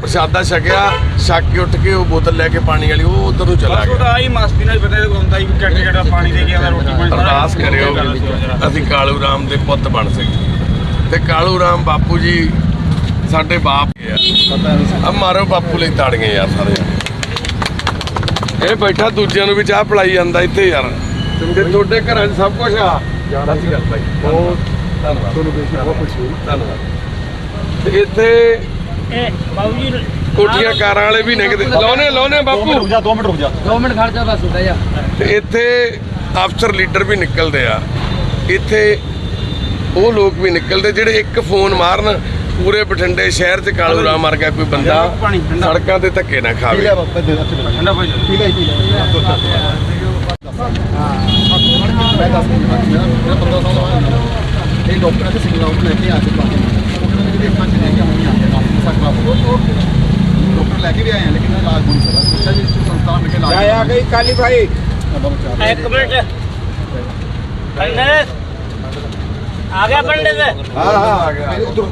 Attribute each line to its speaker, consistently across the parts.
Speaker 1: ਪ੍ਰਸ਼ਾਦਾ ਛਕਿਆ ਛਕ ਕੇ ਉੱਠ ਕੇ ਉਹ ਬੋਤਲ ਲੈ ਕੇ ਪਾਣੀ ਵਾਲੀ ਉਹ ਉਧਰ ਨੂੰ ਚਲਾ ਗਿਆ।
Speaker 2: ਉਹਦਾ ਆਹੀ ਮਸਤੀ ਨਾਲ ਬੰਦੇ ਨੂੰ ਹੁੰਦਾ ਹੀ ਕਿੱਟ ਕਿੱਟ ਪਾਣੀ ਦੇ ਕੇ ਆਉਂਦਾ ਰੋਟੀ ਪਾਣੀ ਸਾਰਾ
Speaker 1: ਅਰਦਾਸ ਕਰਿਓ
Speaker 2: ਗੱਲ ਸੀ। ਉਹ ਜਰਾ।
Speaker 1: ਅਸੀਂ ਕਾਲੂ ਰਾਮ ਦੇ ਪੁੱਤ ਬਣ ਸਕੀਏ। ਤੇ ਕਾਲੂ ਰਾਮ ਬਾਪੂ ਜੀ ਸਾਡੇ ਬਾਪ ਆ। ਆ ਮਾਰੋ ਬਾਪੂ ਲਈ ਤਾੜੀਆਂ ਯਾਰ ਸਾਰੇ। ਇਹ ਬੈਠਾ ਦੂਜਿਆਂ ਨੂੰ ਵੀ ਚਾਹ ਪਿਲਾਈ ਜਾਂਦਾ ਇੱਥੇ ਯਾਰ। ਤੇ ਤੁਹਾਡੇ ਘਰਾਂ 'ਚ ਸਭ ਕੁਝ ਆ। ਸਤਿ ਸ਼੍ਰੀ ਅਕਾਲ ਭਾਈ। ਬਹੁਤ ਧੰਨਵਾਦ। ਤੁਹਾਨੂੰ ਦੇਖ ਕੇ ਬਹੁਤ ਖੁਸ਼ੀ ਧੰਨਵਾਦ। ਤੇ ਇੱਥੇ
Speaker 3: ਇਹ ਬਾਬੂ ਜੀ
Speaker 1: ਕੋਠੀਆਂ ਕਾਰਾਂ ਵਾਲੇ ਵੀ ਨਿਕਦੇ ਲਾਉਨੇ ਲਾਉਨੇ ਬਾਪੂ।
Speaker 2: ਰੁਕ ਜਾ 2 ਮਿੰਟ ਰੁਕ ਜਾ।
Speaker 3: 2 ਮਿੰਟ ਖੜ ਜਾ ਬਸ ਹੁੰਦਾ ਜਾ।
Speaker 1: ਤੇ ਇੱਥੇ ਅਫਸਰ ਲੀਡਰ ਵੀ ਨਿਕਲਦੇ ਆ। ਇੱਥੇ ਉਹ ਲੋਕ ਵੀ ਨਿਕਲਦੇ ਜਿਹੜੇ ਇੱਕ ਫੋਨ ਮਾਰਨ ਪੂਰੇ ਬਠਿੰਡੇ ਸ਼ਹਿਰ 'ਚ ਕਾਲੂ ਰਾਮ ਵਰਗਾ ਕੋਈ ਬੰਦਾ। ਸੜਕਾਂ ਤੇ ਧੱਕੇ ਨਾ ਖਾਵੇ।
Speaker 2: ਠੰਡਾ ਭਾਈ
Speaker 4: ਮੈਂ ਦੱਸ ਮੇਰਾ ਮੇਰਾ 15 ਸਾਲ ਬਾਅਦ ਇਹ ਡਾਕਟਰ ਦੇ ਸਿਗਨਲ ਆਊਟ ਲੈ ਕੇ ਆ ਚੁੱਕਾ ਹੈ ਸਕਦਾ ਡਾਕਟਰ ਲੈ ਕੇ ਵੀ ਆਏ ਆ ਲੇਕਿਨ ਇਲਾਜ ਨਹੀਂ ਸਕਦਾ ਸੋਚਿਆ ਜੀ ਸੰਸਥਾ ਮਿਲ ਕੇ ਇਲਾਜ
Speaker 2: ਜਾਇਆ ਗਈ ਕਾਲੀ ਭਾਈ
Speaker 3: ਇੱਕ ਮਿੰਟ ਪੰਡਿਤ ਆ ਗਿਆ ਪੰਡਿਤ
Speaker 4: ਹਾਂ ਹਾਂ ਆ ਗਿਆ ਉਧਰ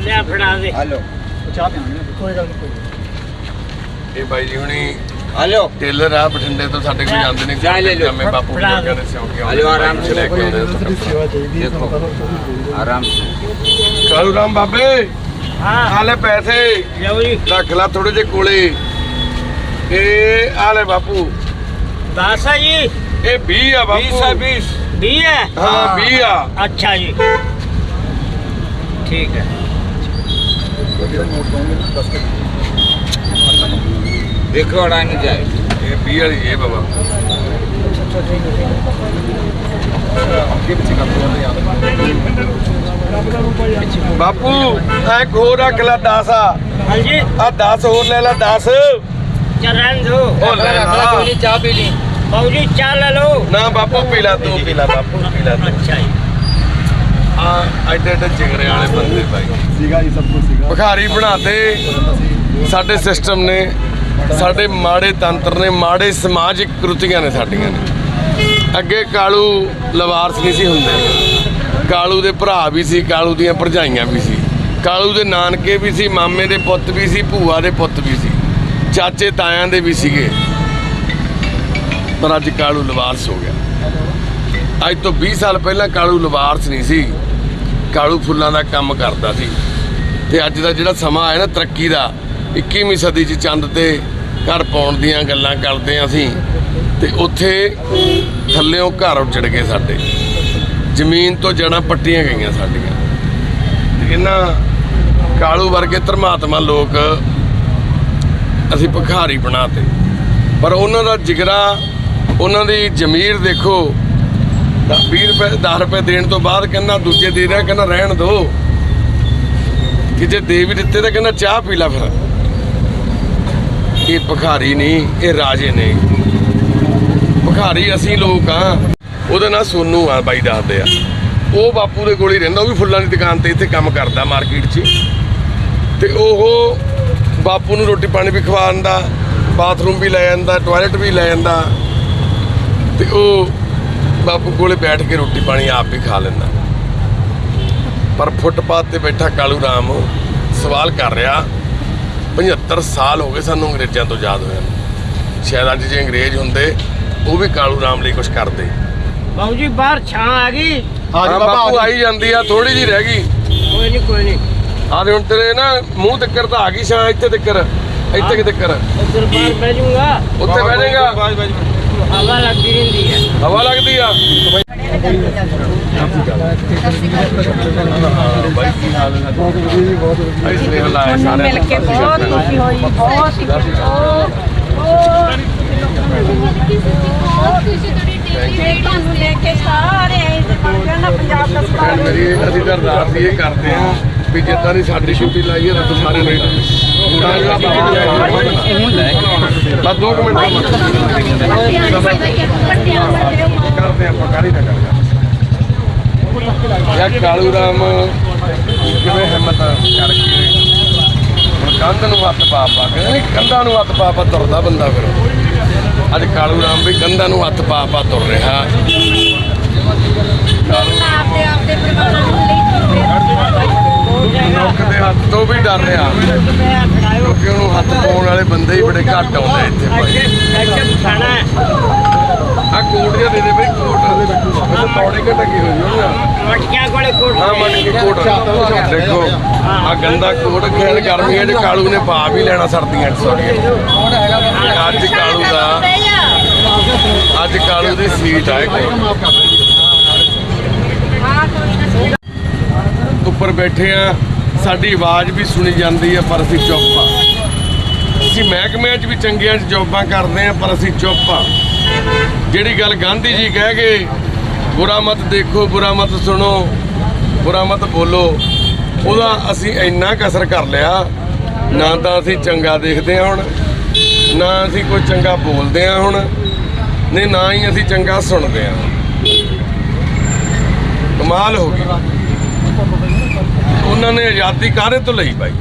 Speaker 3: ਲੈ ਫੜਾ ਦੇ
Speaker 2: ਹਲੋ
Speaker 4: ਚਾਹ ਪਿਆਉਂਦੇ ਕੋਈ ਗੱਲ ਨਹੀਂ
Speaker 1: ਇਹ ਬਾਈ ਜੀ ਹੁਣੀ
Speaker 2: ਹਲੋ
Speaker 1: ਟੇਲਰ ਆ ਬਠਿੰਡੇ ਤੋਂ ਸਾਡੇ ਕੋਲ ਜਾਂਦੇ ਨੇ ਜਾਮੇ ਬਾਪੂ
Speaker 3: ਵਰਗਾ
Speaker 1: ਦੇ ਸਿਉਂਕੇ
Speaker 2: ਹਲੋ ਆਰਾਮ ਸੇ
Speaker 1: ਲੈ ਕੇ ਆਉਂਦੇ
Speaker 2: ਦੇਖੋ ਆਰਾਮ ਸੇ
Speaker 1: ਕਾਲੂ ਰਾਮ ਬਾਬੇ।
Speaker 3: ਹਾਂ।
Speaker 1: ਆਲੇ ਪੈਸੇ।
Speaker 3: ਲਓ ਜੀ।
Speaker 1: ਰੱਖ ਲੈ ਥੋੜੇ ਜੇ ਕੋਲੇ। ਇਹ ਆਲੇ ਬਾਪੂ।
Speaker 3: 10 ਆ ਜੀ।
Speaker 1: ਇਹ 20 ਆ ਬਾਪੂ। 20 ਆ
Speaker 3: 20 20 ਹੈ?
Speaker 1: ਹਾਂ 20 ਆ।
Speaker 3: ਅੱਛਾ ਜੀ। ਠੀਕ ਹੈ।
Speaker 2: ਦੇਖੋ ਅੜਾ ਨਹੀਂ ਜਾਏ
Speaker 1: ਇਹ 20 ਵਾਲੀ ਇਹ ਬਾਬਾ।
Speaker 4: ਅੱਛਾ ਠੀਕ ਹੈ ਅੱਗੇ ਪਿੱਛੇ ਕਰਦੇ ਹਾਂ ਯਾਰ
Speaker 1: ਬਾਪੂ ਐ ਹੋਰ ਰੱਖ ਲੈ 10 ਆ।
Speaker 3: ਹਾਂਜੀ।
Speaker 1: ਆ 10 ਹੋਰ ਲੈ ਲੈ 10
Speaker 3: ਚਰਨ ਦੋ।
Speaker 1: ਕੋਈ
Speaker 3: ਚਾਹ ਪੀ ਲਈ। ਬਾਉਜੀ ਚਾਹ ਲੈ ਲਓ।
Speaker 1: ਨਾ ਬਾਪੂ ਪੀ ਲੈ ਤੂੰ ਪੀ ਲੈ ਬਾਪੂ ਪੀ ਲੈ
Speaker 3: ਅੱਛਾ ਜੀ।
Speaker 1: ਆ ਐਡੇ ਐਡੇ ਜਿਗਰੇ ਵਾਲੇ ਬੰਦੇ ਭਾਈ।
Speaker 4: ਸੀਗਾ ਜੀ ਸਭ ਕੁਝ ਸੀਗਾ।
Speaker 1: ਭਿਖਾਰੀ ਬਣਾਤੇ ਸਾਡੇ ਸਿਸਟਮ ਨੇ ਸਾਡੇ ਮਾੜੇ ਤੰਤਰ ਨੇ ਮਾੜੇ ਸਮਾਜਿਕ ਕਰਤੀਆਂ ਨੇ ਸਾਡੀਆਂ ਨੇ। ਅੱਗੇ ਕਾਲੂ ਲਵਾਰਸ ਨਹੀਂ ਸੀ ਹੁੰਦੇ। ਕਾਲੂ ਦੇ ਭਰਾ ਵੀ ਸੀ, ਕਾਲੂ ਦੀਆਂ ਭਰਜਾਈਆਂ ਵੀ ਸੀ। ਕਾਲੂ ਦੇ ਨਾਨਕੇ ਵੀ ਸੀ, ਮਾਮੇ ਦੇ ਪੁੱਤ ਵੀ ਸੀ, ਭੂਆ ਦੇ ਪੁੱਤ ਵੀ ਸੀ। ਚਾਚੇ ਤਾਇਆਂ ਦੇ ਵੀ ਸੀਗੇ। ਪਰ ਅੱਜ ਕਾਲੂ ਲਵਾਰਸ ਹੋ ਗਿਆ। ਅੱਜ ਤੋਂ 20 ਸਾਲ ਪਹਿਲਾਂ ਕਾਲੂ ਲਵਾਰਸ ਨਹੀਂ ਸੀ। ਕਾਲੂ ਫੁੱਲਾਂ ਦਾ ਕੰਮ ਕਰਦਾ ਸੀ। ਤੇ ਅੱਜ ਦਾ ਜਿਹੜਾ ਸਮਾਂ ਆਇਆ ਨਾ ਤਰੱਕੀ ਦਾ 21ਵੀਂ ਸਦੀ 'ਚ ਚੰਦ ਤੇ ਘਰ ਪਾਉਣ ਦੀਆਂ ਗੱਲਾਂ ਕਰਦੇ ਹਾਂ ਅਸੀਂ। ਤੇ ਉੱਥੇ ਥੱਲਿਓਂ ਘਰ ਉੱਜੜ ਗਏ ਸਾਡੇ। ਜ਼ਮੀਨ ਤੋਂ ਜੜਾਂ ਪੱਟੀਆਂ ਗਈਆਂ ਸਾਡੀਆਂ। ਇਹਨਾਂ ਕਾਲੂ ਵਰਗੇ ਧਰਮਾਤਮਾ ਲੋਕ ਅਸੀਂ ਭਿਖਾਰੀ ਬਣਾਤੇ। ਪਰ ਉਹਨਾਂ ਦਾ ਜਿਗਰਾ, ਉਹਨਾਂ ਦੀ ਜ਼ਮੀਰ ਦੇਖੋ 20 ਰੁਪਏ 10 ਰੁਪਏ ਦੇਣ ਤੋਂ ਬਾਅਦ ਕਹਿੰਦਾ ਦੂਜੇ ਦੇ ਰਿਹਾ, ਕਹਿੰਦਾ ਰਹਿਣ ਦੋ। ਕਿ ਜੇ ਦੇ ਵੀ ਦਿੱਤੇ ਤਾਂ ਕਹਿੰਦਾ ਚਾਹ ਪੀ ਲੈ ਫਿਰ। ਇਹ ਭਖਾਰੀ ਨਹੀਂ, ਇਹ ਰਾਜੇ ਨੇ। ਭਖਾਰੀ ਅਸੀਂ ਲੋਕ ਆ। ਉਹਦਾ ਨਾਂ ਸੋਨੂ ਆ ਬਾਈ ਦੱਸਦੇ ਆ। ਉਹ ਬਾਪੂ ਦੇ ਕੋਲ ਹੀ ਰਹਿੰਦਾ, ਉਹ ਵੀ ਫੁੱਲਾਂ ਦੀ ਦੁਕਾਨ ਤੇ ਇੱਥੇ ਕੰਮ ਕਰਦਾ ਮਾਰਕੀਟ 'ਚ। ਤੇ ਉਹ ਬਾਪੂ ਨੂੰ ਰੋਟੀ ਪਾਣੀ ਵੀ ਖਵਾ ਦਿੰਦਾ, ਬਾਥਰੂਮ ਵੀ ਲੈ ਜਾਂਦਾ, ਟਾਇਲਟ ਵੀ ਲੈ ਜਾਂਦਾ। ਤੇ ਉਹ ਬਾਪੂ ਕੋਲੇ ਬੈਠ ਕੇ ਰੋਟੀ ਪਾਣੀ ਆਪ ਵੀ ਖਾ ਲੈਂਦਾ। ਪਰ ਫੁੱਟਪਾਥ ਤੇ ਬੈਠਾ ਕਾਲੂ ਰਾਮ ਸਵਾਲ ਕਰ ਰਿਹਾ 75 ਸਾਲ ਹੋ ਗਏ ਸਾਨੂੰ ਅੰਗਰੇਜ਼ਾਂ ਤੋਂ ਆਜ਼ਾਦ ਹੋਇਆ ਸ਼ਾਇਦ ਅੱਜ ਜੇ ਅੰਗਰੇਜ਼ ਹੁੰਦੇ, ਉਹ ਵੀ ਕਾਲੂ ਰਾਮ ਲਈ ਕੁਝ ਕਰਦੇ।
Speaker 3: ਬਾਉ ਜੀ ਬਾਹਰ ਛਾਂ ਆ ਗਈ।
Speaker 4: ਆ
Speaker 1: ਹਾਂ
Speaker 4: ਜਾ ਬਾਬਾ
Speaker 1: ਬਾਪੂ
Speaker 4: ਆ
Speaker 1: ਆਈ ਜਾਂਦੀ ਆ ਥੋੜੀ ਜੀ ਰਹਿ ਗਈ।
Speaker 3: ਕੋਈ ਨਹੀਂ ਕੋਈ ਨਹੀਂ।
Speaker 1: ਆ ਦੇ ਹੁਣ ਤੇਰੇ ਨਾ ਮੂੰਹ ਤੱਕਰ ਤਾਂ ਆ ਗਈ ਛਾਂ ਇੱਥੇ ਤੱਕਰ ਇੱਥੇ ਕਿ ਤੱਕਰ?
Speaker 3: ਉਧਰ ਬਾਹਰ ਬਹਿ ਜਾਊਂਗਾ।
Speaker 1: ਉੱਤੇ ਬਹਿ ਜਾਏਗਾ?
Speaker 2: ਬਾਜ ਬਾਜ
Speaker 3: ਹਵਾ ਲੱਗਦੀ ਰਹਿੰਦੀ ਹੈ।
Speaker 1: ਹਵਾ ਲੱਗਦੀ ਆ? ਬਾਈ ਕੀ ਹਾਲ ਹੈ ਬਹੁਤ ਵਧੀਆ ਜੀ ਬਹੁਤ ਵਧੀਆ ਅਸੀਂ ਸੁਨੇਹਾ ਲਾਇਆ
Speaker 5: ਤੁਹਾਨੂੰ
Speaker 1: ਸਾਰਿਆਂ
Speaker 5: ਮਿਲ
Speaker 1: ਨੂੰ।
Speaker 5: ਕੇ ਬਹੁਤ ਖੁਸ਼ੀ ਹੋਈ। ਬਹੁਤ ਹੀ- ਉਹ- ਉਹ- ਤੁਸੀਂ ਬਹੁਤ ਖੁਸ਼ੀ ਤੁਹਾਡੀ ਫਿਰ ਤੁਹਾਨੂੰ ਲੈ ਕੇ ਸਾਰੇ ਬਣ ਪੰਜਾਬ ਦਾ
Speaker 1: ਭੈਣ ਮੇਰੀ ਅਸੀਂ ਤਾਂ ਅਰਦਾਸ ਹੀ ਇਹ ਕਰਦੇ ਆ ਵੀ ਜਿੱਦਾਂ ਦੀ ਸਾਡੀ ਡਿਊਟੀ ਲਾਈ ਹੈ ਰੱਬ ਸਾਰੇ ਨੇ ਬਸ ਦੋ ਮਿੰਟ ਕਰਦੇ ਆਪਾਂ ਕਾਹਦੀ ਨਾ ਕਰਦੇ ਯਾ ਕਾਲੂ ਰਾਮ ਕਿਵੇਂ ਹਿੰਮਤ ਕਰਕੇ ਹੁਣ ਕੰਧ ਨੂੰ ਹੱਥ ਪਾ ਪਾ ਕੇ, ਕੰਧਾਂ ਨੂੰ ਹੱਥ ਪਾ ਪਾ ਤੁਰਦਾ ਬੰਦਾ ਫਿਰ। ਅੱਜ ਕਾਲੂ ਰਾਮ ਵੀ ਕੰਧਾਂ ਨੂੰ ਹੱਥ ਪਾ ਪਾ ਤੁਰ ਰਿਹਾ।
Speaker 5: ਆਪਦੇ ਆਪਦੇ ਪਰਿਵਾਰਾਂ ਨੂੰ ਲਈ ਤੁਰਦੇ
Speaker 1: ਮਨੁੱਖ ਦੇ ਹੱਥ ਤੋਂ ਵੀ ਡਰ ਰਿਹਾ।
Speaker 3: ਮੈਂ ਖੜਾਇਓ
Speaker 1: ਬੰਦੇ ਹੀ ਬੜੇ ਘੱਟ ਆਉਂਦੇ ਇੱਥੇ ਭਾਈ। ਆ ਕੋਟ ਜਿਹਾ ਦੇ ਦੇ ਬਈ ਕੋਟ ਤੌੜੇ ਹੋਈ ਹੋਣੀ ਆ
Speaker 3: ਮਟਕੀਆਂ ਕੋਲੇ ਕੋਟ
Speaker 1: ਹਾਂ ਮਟ ਕੇ ਕੋਟ ਦੇਖੋ ਆ ਗੰਦਾ ਕੋਟ ਖੇਡ ਗਰਮੀਆਂ 'ਚ ਕਾਲੂ ਨੇ ਪਾ ਵੀ ਲੈਣਾ ਸਰਦੀਆਂ 'ਚ ਸੌਰੀ ਅੱਜ ਕਾਲੂ ਦਾ ਅੱਜ ਕਾਲੂ ਦੀ ਸੀਟ ਆਏ ਕੋਟ ਉੱਪਰ ਬੈਠੇ ਆ। ਸਾਡੀ ਆਵਾਜ਼ ਵੀ ਸੁਣੀ ਜਾਂਦੀ ਹੈ ਪਰ ਅਸੀਂ ਚੁੱਪ ਆ। ਅਸੀਂ ਮਹਿਕਮਿਆਂ 'ਚ ਵੀ ਚੰਗੀਆਂ 'ਚ ਜੌਬਾਂ ਕਰਦੇ ਆ, ਪਰ ਅਸੀਂ ਚੁੱਪ ਆ। ਜਿਹੜੀ ਗੱਲ ਗਾਂਧੀ ਜੀ ਕਹਿ ਗਏ, ਬੁਰਾ ਮਤ ਦੇਖੋ, ਬੁਰਾ ਮਤ ਸੁਣੋ, ਬੁਰਾ ਮਤ ਬੋਲੋ, ਉਹਦਾ ਅਸੀਂ ਇੰਨਾ ਕਸਰ ਕਰ ਲਿਆ, ਨਾ ਤਾਂ ਅਸੀਂ ਚੰਗਾ ਦੇਖਦੇ ਹਾਂ ਹੁਣ। ਨਾ ਅਸੀਂ ਕੋਈ ਚੰਗਾ ਬੋਲਦੇ ਆ ਹੁਣ, ਨਹੀਂ ਨਾ ਹੀ ਅਸੀਂ ਚੰਗਾ ਸੁਣਦੇ ਆ ਕਮਾਲ ਹੋ ਗਈ। ਉਹਨਾਂ ਨੇ ਆਜ਼ਾਦੀ ਕਾਹਦੇ ਤੋਂ ਲਈ ਬਾਈ?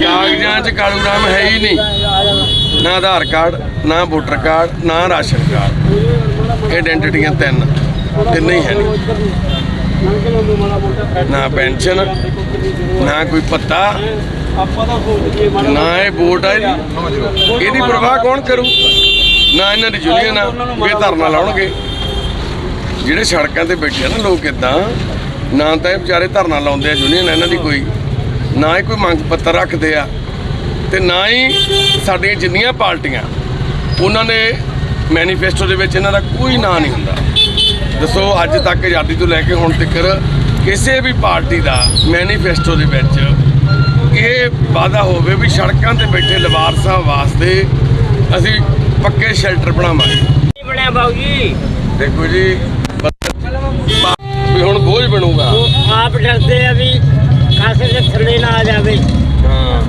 Speaker 1: ਕਾਗਜ਼ਾਂ 'ਚ ਕਾਲੂ ਰਾਮ ਹੈ ਹੀ ਨਹੀਂ। ਨਾ ਆਧਾਰ ਕਾਰਡ, ਨਾ ਵੋਟਰ ਕਾਰਡ, ਨਾ ਰਾਸ਼ਨ ਕਾਰਡ। ਆਇਡੈਂਟੀਟੀਆਂ ਤਿੰਨ ਤਿੰਨ ਹੀ ਹੈ ਨਹੀਂ। ਨਾ ਪੈਨਸ਼ਨ, ਨਾ ਕੋਈ ਪੱਤਾ। ਨਾ ਇਹ ਵੋਟ ਆ ਇਹਦੀ। ਪ੍ਰਵਾਹ ਕੌਣ ਕਰੂ? ਨਾ ਇਹਨਾਂ ਦੀ ਯੂਨੀਅਨ ਆ ਇਹ ਧਰਨਾ ਲਾਉਣਗੇ। ਜਿਹੜੇ ਸੜਕਾਂ ਤੇ ਬੈਠੇ ਆ ਨਾ ਲੋਕ ਇਦਾਂ ਨਾ ਤਾਂ ਇਹ ਵਿਚਾਰੇ ਧਰਨਾ ਲਾਉਂਦੇ ਆ ਯੂਨੀਅਨ ਇਹਨਾਂ ਦੀ ਕੋਈ। ਨਾ ਹੀ ਕੋਈ ਮੰਗ ਪੱਤਰ ਰੱਖਦੇ ਆ। ਤੇ ਨਾ ਹੀ ਸਾਡੀਆਂ ਜਿੰਨੀਆਂ ਪਾਰਟੀਆਂ, ਉਹਨਾਂ ਦੇ ਮੈਨੀਫੈਸਟੋ ਦੇ ਵਿੱਚ ਇਹਨਾਂ ਦਾ ਕੋਈ ਨਾਂ ਨਹੀਂ ਹੁੰਦਾ। ਦੱਸੋ ਅੱਜ ਤੱਕ ਆਜ਼ਾਦੀ ਤੋਂ ਲੈ ਕੇ ਹੁਣ ਤੱਕ ਕਿਸੇ ਵੀ ਪਾਰਟੀ ਦਾ ਮੈਨੀਫੈਸਟੋ ਦੇ ਵਿੱਚ ਇਹ ਵਾਅਦਾ ਹੋਵੇ ਵੀ ਸੜਕਾਂ ਤੇ ਬੈਠੇ ਲਵਾਰ ਸਾਹਿਬ ਵਾਸਤੇ ਅਸੀਂ ਪੱਕੇ ਸ਼ੈਲਟਰ ਬਣਾਵਾਂਗੇ।
Speaker 3: ਬਣਿਆ ਬਾਊ ਜੀ?
Speaker 1: ਦੇਖੋ ਜੀ ਵੀ ਹੁਣ ਬੋਝ ਬਣੂਗਾ।
Speaker 3: ਉਹ ਆਪ ਡਰਦੇ ਆ ਵੀ ਕਾਸੇ ਦੇ ਥੱਲੇ ਨਾ ਆ ਜਾਵੇ।
Speaker 1: ਹਾਂ।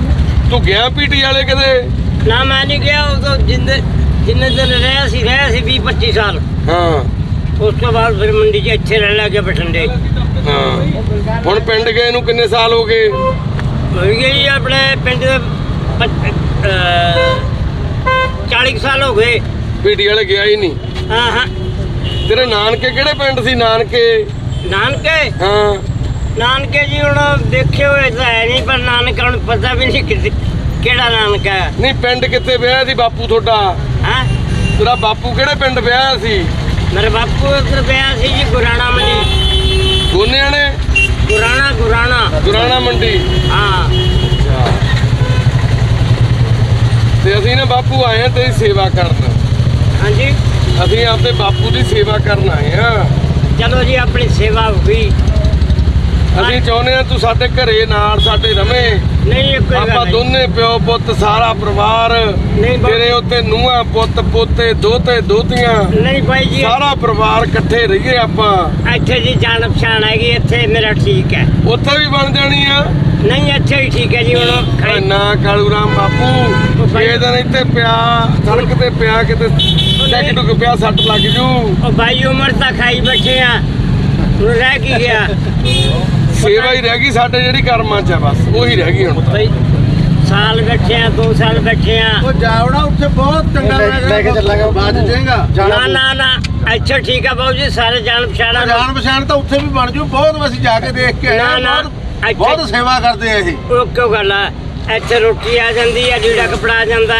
Speaker 1: ਤੂੰ ਗਿਆ ਪੀਟੀ ਵਾਲੇ ਕਦੇ?
Speaker 3: ਨਾ ਮੈਂ ਨਹੀਂ ਗਿਆ ਜਿੰਦੇ ਜਿੰਨੇ ਦਿਨ ਰਿਹਾ ਸੀ ਰਿਹਾ ਸੀ 20 25 ਸਾਲ।
Speaker 1: ਹਾਂ।
Speaker 3: ਉਸ ਤੋਂ ਬਾਅਦ ਫਿਰ ਮੰਡੀ 'ਚ ਇੱਥੇ ਰਹਿਣ ਲੱਗੇ ਬਠਿੰਡੇ।
Speaker 1: ਹਾਂ। ਹੁਣ ਪਿੰਡ ਗਏ ਨੂੰ ਕਿੰਨੇ ਸਾਲ ਹੋ ਗਏ?
Speaker 3: ਹੋ ਗਈ ਆਪਣੇ ਪਿੰਡ ਦੇ ਪੱਚ- ਅਹ 40 ਕੁ ਸਾਲ ਹੋ ਗਏ।
Speaker 1: ਪੀਟੀ ਵਾਲੇ ਗਿਆ ਹੀ ਨਹੀਂ।
Speaker 3: ਹਾਂ ਹਾਂ।
Speaker 1: ਤੇਰੇ ਨਾਨਕੇ ਕਿਹੜੇ ਪਿੰਡ ਸੀ? ਨਾਨਕੇ?
Speaker 3: ਨਾਨਕੇ?
Speaker 1: ਹਾਂ।
Speaker 3: ਨਾਨਕੇ ਜੀ ਹੁਣ ਦੇਖੇ ਹੋਏ ਤਾਂ ਹੈ ਨਹੀਂ ਪਰ ਨਾਨਕਾ ਹੁਣ ਪਤਾ ਵੀ ਨਹੀਂ ਕਿਤੇ ਕਿਹੜਾ ਨਾਨਕਾ
Speaker 1: ਨਹੀਂ ਪਿੰਡ ਕਿੱਥੇ ਵਿਆਹ ਸੀ ਬਾਪੂ ਤੁਹਾਡਾ?
Speaker 3: ਹੈਂ?
Speaker 1: ਤੇਰਾ ਬਾਪੂ ਕਿਹੜੇ ਪਿੰਡ ਵਿਆਹ ਸੀ?
Speaker 3: ਮੇਰੇ ਬਾਪੂ ਉੱਧਰ ਪਿਆ ਸੀ ਜੀ ਗੁਰਾਣਾ ਮੰਡੀ।
Speaker 1: ਦੋਨਿਆਂ ਨੇ?
Speaker 3: ਗੁਰਾਣਾ ਗੁਰਾਣਾ।
Speaker 1: ਦੁਰਾਣਾ ਮੰਡੀ।
Speaker 3: ਹਾਂ।
Speaker 1: ਤੇ ਅਸੀਂ ਨਾ ਬਾਪੂ ਆਏ ਆ ਤੇਰੀ ਸੇਵਾ ਕਰਨ।
Speaker 3: ਹਾਂਜੀ।
Speaker 1: ਅਸੀਂ ਆਪਦੇ ਬਾਪੂ ਦੀ ਸੇਵਾ ਕਰਨ ਆਏ ਆ
Speaker 3: ਚਲੋ ਜੀ ਆਪਣੀ ਸੇਵਾ ਹੋ ਗਈ।
Speaker 1: ਅਸੀਂ ਚਾਹੁੰਦੇ ਆ ਤੂੰ ਸਾਡੇ ਘਰੇ ਨਾਲ ਸਾਡੇ ਰਵੇਂ।
Speaker 3: ਨਹੀਂ
Speaker 1: ਆਪਾਂ
Speaker 3: ਨਹੀਂ।
Speaker 1: ਦੋਨੇ ਪਿਓ ਪੁੱਤ ਸਾਰਾ ਪਰਿਵਾਰ
Speaker 3: ਨਹੀਂ
Speaker 1: ਤੇਰੇ ਉੱਤੇ ਨੂੰਹਾਂ ਪੁੱਤ ਪੋਤੇ ਦੋਤੇ ਦੋਤੀਆਂ
Speaker 3: ਨਹੀਂ ਭਾਈ ਜੀ।
Speaker 1: ਸਾਰਾ ਪਰਿਵਾਰ ਇਕੱਠੇ ਰਹੀਏ ਆਪਾਂ।
Speaker 3: ਇੱਥੇ ਜੀ ਜਾਣ ਪਛਾਣ ਹੈਗੀ ਇੱਥੇ ਮੇਰਾ ਠੀਕ ਹੈ।
Speaker 1: ਉੱਥੇ ਵੀ ਬਣ ਜਾਣੀ ਆ।
Speaker 3: ਨਹੀਂ ਇੱਥੇ ਹੀ ਠੀਕ ਹੈ ਜੀ ਹੁਣ
Speaker 1: ਓਏ
Speaker 3: ਖਾਈ-
Speaker 1: ਨਾ ਕਾਲੂ ਰਾਮ ਬਾਪੂ ਇਹ ਦਿਨ ਇੱਥੇ ਪਿਆ ਸੜਕ ਤੇ ਪਿਆ ਕਿਤੇ ਡੈਗ ਡੁੱਗ ਪਿਆ ਸੱਟ ਲੱਗ ਜੂ।
Speaker 3: ਉਹ ਭਾਈ ਉਮਰ ਤਾਂ ਖਾਈ ਬੈਠੇ ਆ। ਹੁਣ ਰਹਿ ਕੀ ਗਿਆ?
Speaker 1: ਸੇਵਾ ਹੀ ਰਹਿ ਗਈ ਸਾਡੇ ਜਿਹੜੀ ਕਰਮਾਂ 'ਚ ਆ ਬਸ ਉਹੀ ਰਹਿ ਗਈ ਹੁਣ ਤਾਂ।
Speaker 3: ਭਾਈ ਸਾਲ ਬੈਠੇ ਆ 2 ਸਾਲ ਬੈਠੇ ਆ।
Speaker 2: ਉਹ ਜਾਵੜਾ ਉੱਥੇ ਬਹੁਤ ਚੰਗਾ
Speaker 4: ਲੈ ਕੇ ਚੱਲਾਂਗਾ।
Speaker 2: ਬਾਅਦ ਚ ਜਾਏਗਾ।
Speaker 3: ਨਾ ਨਾ ਨਾ ਅੱਛਾ ਠੀਕ ਆ ਬਾਬੂ ਜੀ ਸਾਰੇ ਜਾਣ ਪਛਾਣ।
Speaker 2: ਜਾਣ ਪਛਾਣ ਤਾਂ ਉੱਥੇ ਵੀ ਬਣ ਜੂ ਬਹੁਤ ਅਸੀਂ ਜਾ ਕੇ ਦੇਖ ਕੇ ਆਏ
Speaker 3: ਨਾ,
Speaker 2: ਬਹੁਤ- ਸੇਵਾ ਕਰਦੇ ਆ ਇਹ।
Speaker 3: ਉਹ ਕਿਉਂ ਗੱਲ ਆ? ਇੱਥੇ ਰੋਟੀ ਆ ਜਾਂਦੀ ਆ ਲੀੜਾ ਕਪੜਾ ਆ ਜਾਂਦਾ।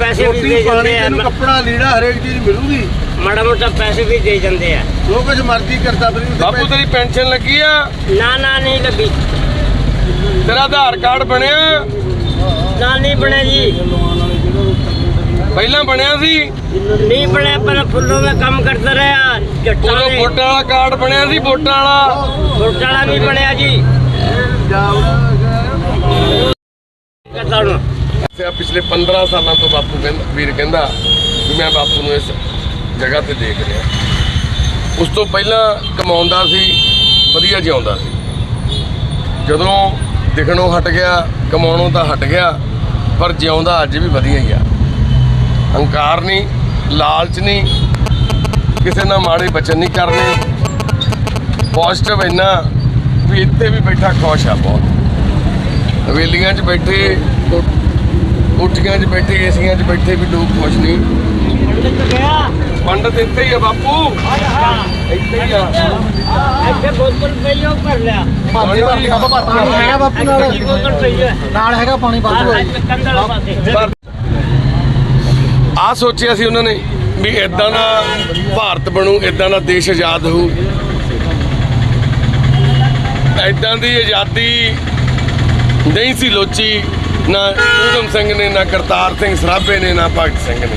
Speaker 3: ਪੈਸੇ ਵੀ ਦੇ ਜਾਂਦੇ ਆ।
Speaker 2: ਕੱਪੜਾ ਲੀੜਾ ਹਰੇਕ ਚੀਜ਼ ਮਿਲੂਗੀ।
Speaker 3: ਮਾੜਾ ਮੋਟਾ ਪੈਸੇ ਵੀ ਦੇ ਜਾਂਦੇ ਆ।
Speaker 2: ਜੋ ਕੁਝ ਮਰਜ਼ੀ ਕਰਦਾ ਉੱਤੇ
Speaker 1: ਬਾਪੂ ਤੇਰੀ ਪੈਨਸ਼ਨ ਲੱਗੀ ਆ?
Speaker 3: ਨਾ ਨਾ ਨਹੀਂ ਲੱਗੀ।
Speaker 1: ਤੇਰਾ ਆਧਾਰ ਕਾਰਡ ਬਣਿਆ?
Speaker 3: ਨਾ ਨਹੀਂ ਬਣਿਆ ਜੀ।
Speaker 1: ਪਹਿਲਾਂ ਬਣਿਆ ਸੀ?
Speaker 3: ਨਹੀਂ ਬਣਿਆ ਪਰ ਫੁੱਲੋਂ ਦਾ ਕੰਮ ਕਰਦਾ ਰਿਹਾ। ਜੱਟਾਂ
Speaker 1: ਉਦੋਂ
Speaker 3: ਦੇ
Speaker 1: ਵੋਟਾਂ ਵਾਲਾ ਕਾਰਡ ਬਣਿਆ ਸੀ ਵੋਟਾਂ ਵਾਲਾ?
Speaker 3: ਵੋਟਾਂ ਵਾਲਾ ਨਹੀਂ ਬਣਿਆ ਜੀ। ਕਰਦਾ ਹੁਣ।
Speaker 1: ਤੇ ਪਿਛਲੇ 15 ਸਾਲਾਂ ਤੋਂ ਬਾਪੂ ਕਹਿੰਦਾ ਵੀਰ ਕਹਿੰਦਾ ਵੀ ਮੈਂ ਬਾਪੂ ਨੂੰ ਇਸ ਜਗ੍ਹਾ ਤੇ ਦੇਖ ਰਿਹਾ। ਉਸ ਤੋਂ ਪਹਿਲਾਂ ਕਮਾਉਂਦਾ ਸੀ, ਵਧੀਆ ਜਿਉਂਦਾ ਸੀ। ਜਦੋਂ ਦਿਖਣੋਂ ਹਟ ਗਿਆ, ਕਮਾਉਣੋਂ ਤਾਂ ਹਟ ਗਿਆ, ਪਰ ਜਿਉਂਦਾ ਅੱਜ ਵੀ ਵਧੀਆ ਹੀ ਆ। ਹੰਕਾਰ ਨਹੀਂ, ਲਾਲਚ ਨਹੀਂ, ਕਿਸੇ ਨਾਲ ਮਾੜੇ ਬਚਨ ਨਹੀਂ ਕਰਨੇ। ਪੋਜ਼ਿਟਿਵ ਇੰਨਾ ਵੀ ਇੱਥੇ ਵੀ ਬੈਠਾ ਖੁਸ਼ ਆ ਬਹੁਤ। ਹਵੇਲੀਆਂ 'ਚ ਬੈਠੇ ਕੋਠੀਆਂ 'ਚ ਬੈਠੇ, ਏਸੀਆਂ 'ਚ ਬੈਠੇ ਵੀ ਲੋਕ ਖੁਸ਼ ਨਹੀਂ। ਪੰਡਤ ਇੱਥੇ ਹੀ ਆ ਬਾਪੂ। ਇੱਥੇ
Speaker 3: ਇੱਥੇ ਬੋਤਲ ਪਈ ਉਹ ਭਰ ਲਿਆ
Speaker 4: ਪਾਣੀ ਭਰ ਕੇ ਬਾਬਾ ਪਾਣੀ ਹੈਗਾ ਬਾਪੂ ਨਾਲ।
Speaker 3: ਇੱਕ ਬੋਤਲ ਪਈ ਹੈ
Speaker 4: ਨਾਲ ਹੈਗਾ ਪਾਣੀ ਵਾਧੂ ਹੈ ਜੀ।
Speaker 3: ਕੰਦਲ ਪਾਸੇ।
Speaker 1: ਆ ਸੋਚਿਆ ਸੀ ਉਹਨਾਂ ਨੇ ਵੀ ਇਦਾਂ ਦਾ ਭਾਰਤ ਬਣੂ ਇਦਾਂ ਦਾ ਦੇਸ਼ ਆਜ਼ਾਦ ਹੋਊ। ਇਦਾਂ ਦੀ ਆਜ਼ਾਦੀ ਨਹੀਂ ਸੀ ਲੋਚੀ ਨਾ ਊਧਮ ਸਿੰਘ ਨੇ ਨਾ ਕਰਤਾਰ ਸਿੰਘ ਸਰਾਭੇ ਨੇ ਨਾ ਭਗਤ ਸਿੰਘ ਨੇ।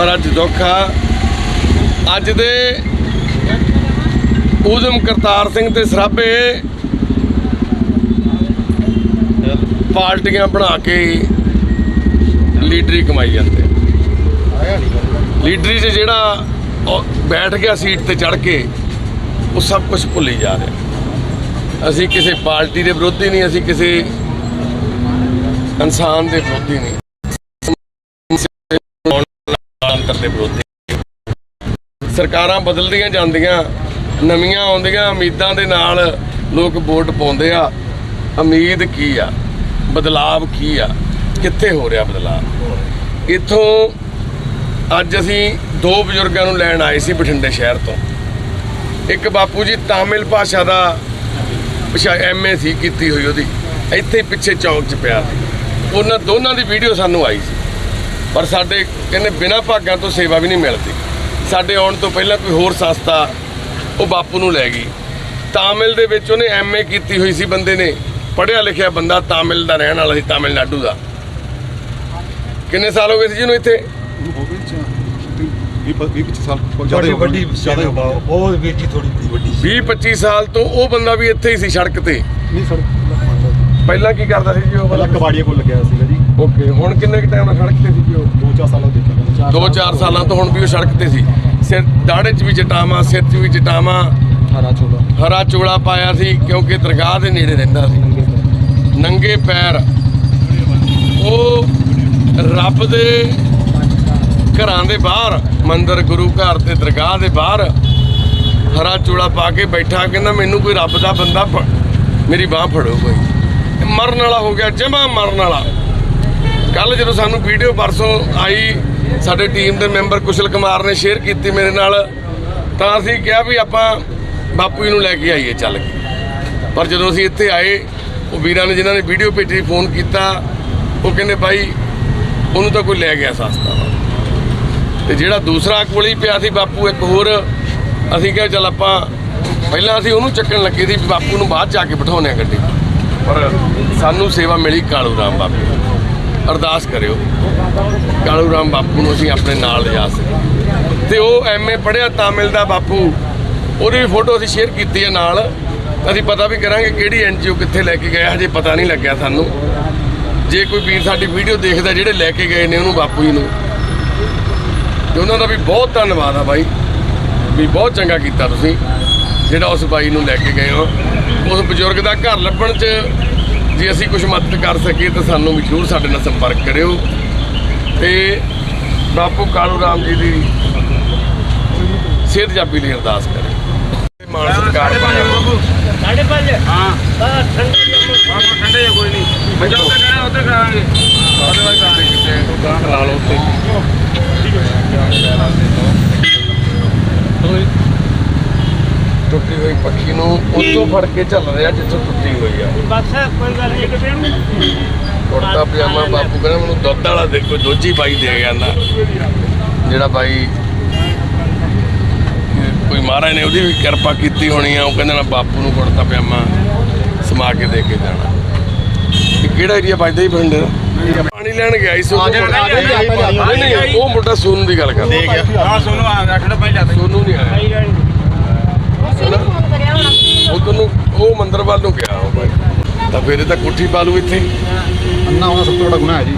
Speaker 1: ਪਰ ਅੱਜ ਦੁੱਖ ਆ। ਅੱਜ ਦੇ ਊਧਮ ਕਰਤਾਰ ਸਿੰਘ ਤੇ ਸਰਾਭੇ ਪਾਰਟੀਆਂ ਬਣਾ ਕੇ ਲੀਡਰੀ ਕਮਾਈ ਜਾਂਦੇ ਲੀਡਰੀ 'ਚ ਜਿਹੜਾ ਉਹ ਬੈਠ ਗਿਆ ਸੀਟ ਤੇ ਚੜ ਕੇ, ਉਹ ਸਭ ਕੁਝ ਭੁੱਲੀ ਜਾ ਰਿਹਾ। ਅਸੀਂ ਕਿਸੇ ਪਾਰਟੀ ਦੇ ਵਿਰੋਧੀ ਨਹੀਂ, ਅਸੀਂ ਕਿਸੇ ਇਨਸਾਨ ਦੇ ਵਿਰੋਧੀ ਨਹੀਂ। ਸਰਕਾਰਾਂ ਬਦਲਦੀਆਂ ਜਾਂਦੀਆਂ, ਨਵੀਆਂ ਆਉਂਦੀਆਂ, ਉਮੀਦਾਂ ਦੇ ਨਾਲ ਲੋਕ ਵੋਟ ਪਾਉਂਦੇ ਆ। ਉਮੀਦ ਕੀ ਆ? ਬਦਲਾਵ ਕੀ ਆ? ਕਿੱਥੇ ਹੋ ਰਿਹਾ ਬਦਲਾਵ? ਇੱਥੋਂ ਅੱਜ ਅਸੀਂ ਦੋ ਬਜ਼ੁਰਗਾਂ ਨੂੰ ਲੈਣ ਆਏ ਸੀ ਬਠਿੰਡੇ ਸ਼ਹਿਰ ਤੋਂ। ਇੱਕ ਬਾਪੂ ਜੀ ਤਾਮਿਲ ਭਾਸ਼ਾ ਦਾ ਪਿਛਾ ਐਮਏ ਸੀ ਕੀਤੀ ਹੋਈ ਉਹਦੀ। ਇੱਥੇ ਪਿੱਛੇ ਚੌਂਕ 'ਚ ਪਿਆ ਸੀ। ਉਹਨਾਂ ਦੋਨਾਂ ਦੀ ਵੀਡੀਓ ਸਾਨੂੰ ਆਈ ਸੀ। ਪਰ ਸਾਡੇ ਕਹਿੰਦੇ ਬਿਨਾਂ ਭਾਗਾਂ ਤੋਂ ਸੇਵਾ ਵੀ ਨਹੀਂ ਮਿਲਦੀ। ਸਾਡੇ ਆਉਣ ਤੋਂ ਪਹਿਲਾਂ ਕੋਈ ਹੋਰ ਸੰਸਥਾ ਉਹ ਬਾਪੂ ਨੂੰ ਲੈ ਗਈ। ਤਾਮਿਲ ਦੇ ਵਿੱਚ ਉਹਨੇ ਐਮਏ ਕੀਤੀ ਹੋਈ ਸੀ ਬੰਦੇ ਨੇ। ਪੜ੍ਹਿਆ ਲਿਖਿਆ ਬੰਦਾ ਤਾਮਿਲ ਦਾ ਰਹਿਣ ਵਾਲਾ ਸੀ ਤਾਮਿਲਨਾਡੂ ਦਾ। ਕਿੰਨੇ ਸਾਲ ਹੋ ਗਏ ਸੀ ਜਿਹਨੂੰ ਇੱਥੇ?
Speaker 4: ਹੋ ਗਏ ਚ- ਵੀਹ ਪ- ਵੀਹ 25 ਸਾਲ
Speaker 2: ਥੋੜੀ ਵੱਡੀ
Speaker 4: ਜ਼ਿਆਦਾ ਹੋ ਗਏ।
Speaker 2: ਬਹੁਤ ਵੇਚੀ ਥੋੜੀ ਵੱਡੀ
Speaker 1: 20 25 ਸਾਲ ਤੋਂ ਉਹ ਬੰਦਾ ਵੀ ਇੱਥੇ ਹੀ ਸੀ ਸੜਕ ਤੇ।
Speaker 4: ਨਹੀਂ
Speaker 1: ਪਹਿਲਾਂ ਕੀ ਕਰਦਾ ਸੀ ਜੀ ਉਹ? ਬੰਦਾ
Speaker 4: ਕਬਾੜੀਏ ਕੋਲ ਲੱਗਿਆ ਜੀ
Speaker 1: ਓਕੇ ਹੁਣ ਕਿੰਨੇ ਕੁ ਟਾਈਮ ਨਾਲ ਸੜਕ ਤੇ ਸੀ ਜੀ ਉਹ?
Speaker 4: ਦੋ ਚਾਰ ਸਾਲਾਂ ਦੇਖਿਆ ਮੈਂ।
Speaker 1: 2-4 ਸਾਲਾਂ ਤੋਂ ਹੁਣ ਵੀ ਉਹ ਸੜਕ ਤੇ ਸੀ। ਸਿਰ ਦਾੜੇ 'ਚ ਵੀ ਚਟਾਵਾਂ ਸਿਰ 'ਚ ਵੀ ਚਟਾਵਾਂ।
Speaker 4: ਹਰਾ ਚੋਲਾ।
Speaker 1: ਹਰਾ ਚੋਲਾ ਪਾਇਆ ਸੀ ਕਿਉਂਕਿ ਦਰਗਾਹ ਦੇ ਨੇੜੇ ਰਹਿੰਦਾ ਸੀ। ਨੰਗੇ ਪੈਰ। ਉਹ ਰੱਬ ਦੇ ਘਰਾਂ ਦੇ ਬਾਹਰ ਮੰਦਿਰ ਗੁਰੂ ਘਰ ਤੇ ਦਰਗਾਹ ਦੇ ਬਾਹਰ ਹਰਾ ਚੋਲਾ ਪਾ ਕੇ ਬੈਠਾ ਕਹਿੰਦਾ ਮੈਨੂੰ ਕੋਈ ਰੱਬ ਦਾ ਬੰਦਾ ਮੇਰੀ ਬਾਹ ਫੜੋ ਕੋਈ। ਮਰਨ ਵਾਲਾ ਹੋ ਗਿਆ ਜਮਾ ਮਰਨ ਵਾਲਾ। ਕੱਲ ਜਦੋਂ ਸਾਨੂੰ ਵੀਡੀਓ ਪਰਸੋਂ ਆਈ, ਸਾਡੇ ਟੀਮ ਦੇ ਮੈਂਬਰ ਕੁਸ਼ਲ ਕੁਮਾਰ ਨੇ ਸ਼ੇਅਰ ਕੀਤੀ ਮੇਰੇ ਨਾਲ, ਤਾਂ ਅਸੀਂ ਕਿਹਾ ਵੀ ਆਪਾਂ ਬਾਪੂ ਜੀ ਨੂੰ ਲੈ ਕੇ ਆਈਏ ਚੱਲ ਕੇ। ਪਰ ਜਦੋਂ ਅਸੀਂ ਇੱਥੇ ਆਏ, ਉਹ ਵੀਰਾਂ ਨੇ ਜਿਨ੍ਹਾਂ ਨੇ ਵੀਡੀਓ ਭੇਜੀ, ਫੋਨ ਕੀਤਾ, ਉਹ ਕਹਿੰਦੇ ਬਾਈ, ਉਹਨੂੰ ਤਾਂ ਕੋਈ ਲੈ ਗਿਆ ਸਸਤਾ। ਵਾ ਤੇ ਜਿਹੜਾ ਦੂਸਰਾ ਕੋਲੀ ਪਿਆ ਸੀ ਬਾਪੂ, ਇੱਕ ਹੋਰ, ਅਸੀਂ ਕਿਹਾ ਚੱਲ ਆਪਾਂ, ਪਹਿਲਾਂ ਅਸੀਂ ਉਹਨੂੰ ਚੱਕਣ ਲੱਗੇ ਸੀ ਵੀ ਬਾਪੂ ਨੂੰ ਬਾਅਦ ਜਾ ਕੇ ਬਿਠਾਉਣੇ ਆ ਗੱਡੀ। ਪਰ ਸਾਨੂੰ ਸੇਵਾ ਮਿਲੀ ਕਾਲੂ ਰਾਮ ਬਾਪੂ ਅਰਦਾਸ ਕਰਿਓ। ਕਾਲੂ ਰਾਮ ਬਾਪੂ ਨੂੰ ਅਸੀਂ ਆਪਣੇ ਨਾਲ ਲਿਜਾ ਸਕੀਏ। ਤੇ ਉਹ ਐਮਏ ਪੜਿਆ ਤਾਮਿਲ ਦਾ ਬਾਪੂ। ਉਹਦੀ ਵੀ ਫੋਟੋ ਅਸੀਂ ਸ਼ੇਅਰ ਕੀਤੀ ਹੈ ਨਾਲ। ਅਸੀਂ ਪਤਾ ਵੀ ਕਰਾਂਗੇ ਕਿਹੜੀ ਐਨਜੀਓ ਕਿੱਥੇ ਲੈ ਕੇ ਗਿਆ ਹਜੇ ਪਤਾ ਨਹੀਂ ਲੱਗਿਆ ਸਾਨੂੰ। ਜੇ ਕੋਈ ਵੀਰ ਸਾਡੀ ਵੀਡੀਓ ਦੇਖਦਾ ਜਿਹੜੇ ਲੈ ਕੇ ਗਏ ਨੇ ਉਹਨੂੰ ਬਾਪੂ ਜੀ ਨੂੰ। ਤੇ ਉਹਨਾਂ ਦਾ ਵੀ ਬਹੁਤ ਧੰਨਵਾਦ ਆ ਬਾਈ। ਵੀ ਬਹੁਤ ਚੰਗਾ ਕੀਤਾ ਤੁਸੀਂ। ਜਿਹੜਾ ਉਸ ਬਾਈ ਨੂੰ ਲੈ ਕੇ ਗਏ ਹੋ। ਉਸ ਬਜ਼ੁਰਗ ਦਾ ਘਰ ਲੱਭਣ 'ਚ ਜੇ ਅਸੀਂ ਕੁਝ ਮਦਦ ਕਰ ਸਕੀਏ ਤਾਂ ਸਾਨੂੰ ਵੀ ਜ਼ਰੂਰ ਸਾਡੇ ਨਾਲ ਸੰਪਰਕ ਕਰਿਓ। ਤੇ ਬਾਪੂ ਕਾਲੂ ਰਾਮ ਜੀ ਦੀ ਸਿਹਤ ਜਾਬੀ ਲਈ ਅਰਦਾਸ ਕਰਿਓ। ਮਾਨ ਪਾਇਆ।
Speaker 3: ਸਾਢੇ ਪੰਜ।
Speaker 2: ਹਾਂ।
Speaker 3: ਬਸ ਠੰਡੇ
Speaker 2: ਬਾਹਰ ਠੰਡੇ ਕੋਈ ਨਹੀਂ। ਮੈਂ ਜਦੋਂ ਤੱਕ ਕਹਿਣਾ ਉੱਧਰ ਕਰਾਂਗੇ ਉਹਦੇ ਬਾਅਦ ਕਰਾਂਗੇ
Speaker 1: ਲਾ ਲਓ ਉੱਤੇ ਟੁੱਟੀ ਹੋਈ ਪੱਖੀ ਨੂੰ ਉੱਤੋਂ ਫੜ ਕੇ ਚੱਲ ਰਿਹਾ ਜਿੱਥੋਂ ਟੁੱਟੀ ਹੋਈ ਆ।
Speaker 3: ਬਸ ਕੋਈ ਗੱਲ ਨਹੀਂ
Speaker 1: ਕੁੜਤਾ ਪਜਾਮਾ ਬਾਪੂ ਕਹਿੰਦਾ ਮੈਨੂੰ ਦੁੱਧ ਵਾਲਾ ਦੇ ਕੋਈ ਦੋਜੀ ਬਾਈ ਦੇ ਗਿਆ ਨਾ। ਜਿਹੜਾ ਬਾਈ ਕੋਈ ਮਹਾਰਾਜ ਨੇ ਉਹਦੀ ਵੀ ਕਿਰਪਾ ਕੀਤੀ ਹੋਣੀ ਆ ਉਹ ਕਹਿੰਦਾ ਨਾ ਬਾਪੂ ਨੂੰ ਕੁੜਤਾ ਪਜਾਮਾ ਸਮਾ ਕੇ ਦੇ ਕੇ ਜਾਣਾ। ਇਹ ਕਿਹੜਾ ਏਰੀਆ ਵੱਜਦਾ ਹੀ ਪਿੰਡ? ਦਾ ਪਾਣੀ ਲੈਣ ਗਿਆ ਸੀ ਉਹ ਮੁੰਡਾ ਸੋਨੂ ਦੀ ਗੱਲ ਕਰਦਾ।
Speaker 2: ਹਾਂ ਸੋਨੂੰ ਆ ਪਾਈ ਲਿਆ
Speaker 1: ਸੋਨੂ ਨਹੀਂ ਆਇਆ
Speaker 5: ਅਸੀਂ ਫੋਨ ਕਰਿਆ ਹੁਣ
Speaker 1: ਉਹ ਤੈਨੂੰ ਉਹ ਮੰਦਰ ਵੱਲ ਨੂੰ ਗਿਆ ਉਹ ਬਾਈ ਤਾਂ ਫਿਰ ਤਾਂ ਕੁੱਠੀ ਪਾ ਲੂ ਇੱਥੇ।
Speaker 4: ਅੰਨਾ ਹੋਣਾ ਸਭ ਤੋਂ ਵੱਡਾ ਗੁਨਾਹ ਹੈ ਜੀ।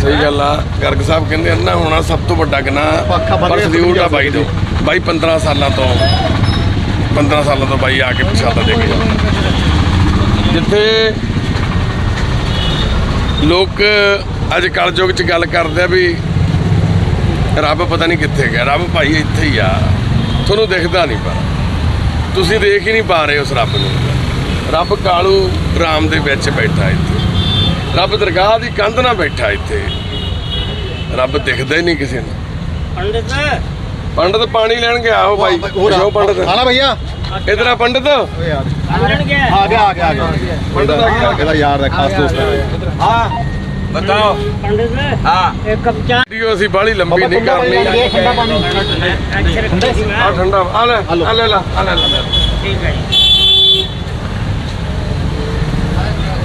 Speaker 1: ਸਹੀ ਗੱਲ ਆ ਗਰਗ ਸਾਹਿਬ ਕਹਿੰਦੇ ਅੰਨਾ ਹੋਣਾ ਸਭ ਤੋਂ ਵੱਡਾ ਗੁਨਾਹ ਪਰ
Speaker 4: ਕੇ
Speaker 1: ਸਲਿਊਟ ਆ ਬਾਈ ਤੋਂ ਬਾਈ 15 ਸਾਲਾਂ ਤੋਂ 15 ਸਾਲਾਂ ਤੋਂ ਬਾਈ ਆ ਕੇ ਪ੍ਰਸ਼ਾਦਾ ਦੇ ਕੇ ਜਿੱਥੇ ਲੋਕ ਅੱਜ ਕਲਯੁੱਗ 'ਚ ਗੱਲ ਕਰਦੇ ਆ ਵੀ ਰੱਬ ਪਤਾ ਨਹੀਂ ਕਿੱਥੇ ਗਿਆ ਰੱਬ ਭਾਈ ਇੱਥੇ ਹੀ ਆ। ਤੁਹਾਨੂੰ ਦਿਖਦਾ ਨਹੀਂ ਪਰ ਤੁਸੀਂ ਦੇਖ ਹੀ ਨਹੀਂ ਪਾ ਰਹੇ ਉਸ ਰੱਬ ਨੂੰ। ਰੱਬ ਕਾਲੂ ਰਾਮ ਦੇ ਵਿੱਚ ਬੈਠਾ ਇੱਥੇ। ਰੱਬ ਦਰਗਾਹ ਦੀ ਕੰਧ ਨਾਲ ਬੈਠਾ ਇੱਥੇ। ਰੱਬ ਦਿਖਦਾ ਹੀ ਨਹੀਂ ਕਿਸੇ ਨੂੰ।
Speaker 3: ਪੰਡਿਤ।
Speaker 1: ਪੰਡਤ ਪਾਣੀ ਲੈਣ ਗਿਆ ਉਹ ਬਾਈ ਜੋ ਪੰਡਤ?
Speaker 4: ਆਣਾ ਭਈਆ?
Speaker 1: ਇਧਰ ਆ ਪੰਡਤ।
Speaker 4: ਯਾਰ।
Speaker 3: ਆਣਗੇ
Speaker 4: ਆ ਗਿਆ ਆ ਗਿਆ ਆ ਗਿਆ।
Speaker 1: ਪੰਡਤ ਆ ਗਿਆ।
Speaker 4: ਇਹਦਾ ਯਾਰ ਦਾ ਖਾਸ ਦੋਸਤ ਹੈ।
Speaker 2: ਬਤਾਓ।
Speaker 3: ਪੰਡਿਤ।
Speaker 2: ਹਾਂ।
Speaker 3: ਇੱਕ ਕੱਪ ਚਾਹ।
Speaker 1: ਵੀਡੀਓ ਅਸੀਂ ਬਾਹਲੀ ਲੰਬੀ ਨਹੀਂ ਕਰਨੀ।
Speaker 4: ਠੰਡਾ ਪਾਣੀ।
Speaker 1: ਆ ਠੰਡਾ। ਆ ਲੈ ਆ ਲੈ ਲੈ ਆ ਲੈ ਲੈ
Speaker 3: ਠੀਕ ਹੈ ਜੀ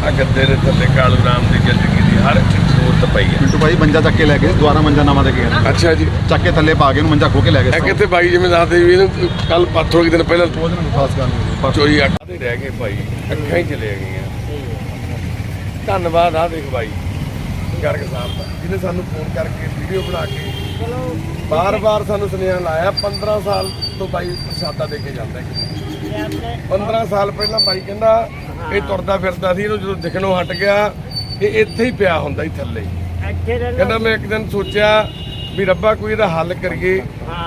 Speaker 1: ਆ ਗੱਦੇ ਦੇ ਥੱਲੇ ਕਾਲੂ ਰਾਮ ਦੀ ਜ਼ਿੰਦਗੀ ਦੀ ਹਰ ਇੱਕ ਸੂਰਤ ਪਈ ਹੈ।
Speaker 4: ਮਿੰਟੂ ਭਾਈ ਮੰਜਾ ਚੱਕ ਕੇ ਲੈ ਗਏ ਦੁਬਾਰਾ ਮੰਜਾ ਨਵਾਂ ਦੇ ਕੇ ਗਏ
Speaker 1: ਅੱਛਾ ਜੀ।
Speaker 4: ਚੱਕ ਕੇ ਥੱਲੇ ਪਾ ਕੇ ਉਹਨੂੰ ਮੰਜਾ ਖੋ ਕੇ ਲੈ ਗਏ।
Speaker 1: ਇਹ ਕਿਤੇ ਬਾਈ ਜਿਵੇਂ ਦੱਸਦੇ ਵੀ ਇਹਨੂੰ ਕੱਲ ਥੋੜੇ ਦਿਨ ਪਹਿਲਾਂ
Speaker 4: ਉਹਦੇ ਨਾਲ ਖਾਸ ਗੱਲ
Speaker 1: ਚੋਰੀ ਅੱਖਾਂ ਤੇ ਰਹਿ ਗਏ ਭਾਈ ਅੱਖਾਂ ਹੀ ਚਲੇ ਗਈਆਂ। ਧੰਨਵਾਦ ਆ ਦੇਖ ਬਾਈ। ਗਰਗ ਸਾਹਿਬ ਦਾ। ਜਿਹਨੇ ਸਾਨੂੰ ਫੋਨ ਕਰਕੇ ਵੀਡੀਓ ਬਣਾ ਕੇ
Speaker 3: ਚਲੋ।
Speaker 1: ਬਾਰ-ਬਾਰ ਸਾਨੂੰ ਸੁਨੇਹਾ ਲਾਇਆ 15 ਸਾਲ ਤੋਂ ਬਾਈ ਪ੍ਰਸ਼ਾਦਾ ਦੇ ਕੇ ਜਾਂਦਾ ਹੈ। 15 ਸਾਲ ਪਹਿਲਾਂ ਬਾਈ ਕਹਿੰਦਾ ਇਹ ਤੁਰਦਾ ਫਿਰਦਾ ਸੀ ਇਹਨੂੰ ਜਦੋਂ ਦਿਖਣੋਂ ਹਟ ਗਿਆ ਇਹ ਇੱਥੇ ਹੀ ਪਿਆ ਹੁੰਦਾ ਸੀ ਥੱਲੇ। ਕਹਿੰਦਾ ਮੈਂ ਇੱਕ ਦਿਨ ਸੋਚਿਆ ਵੀ ਰੱਬਾ ਕੋਈ ਇਹਦਾ ਹੱਲ ਕਰੀਏ।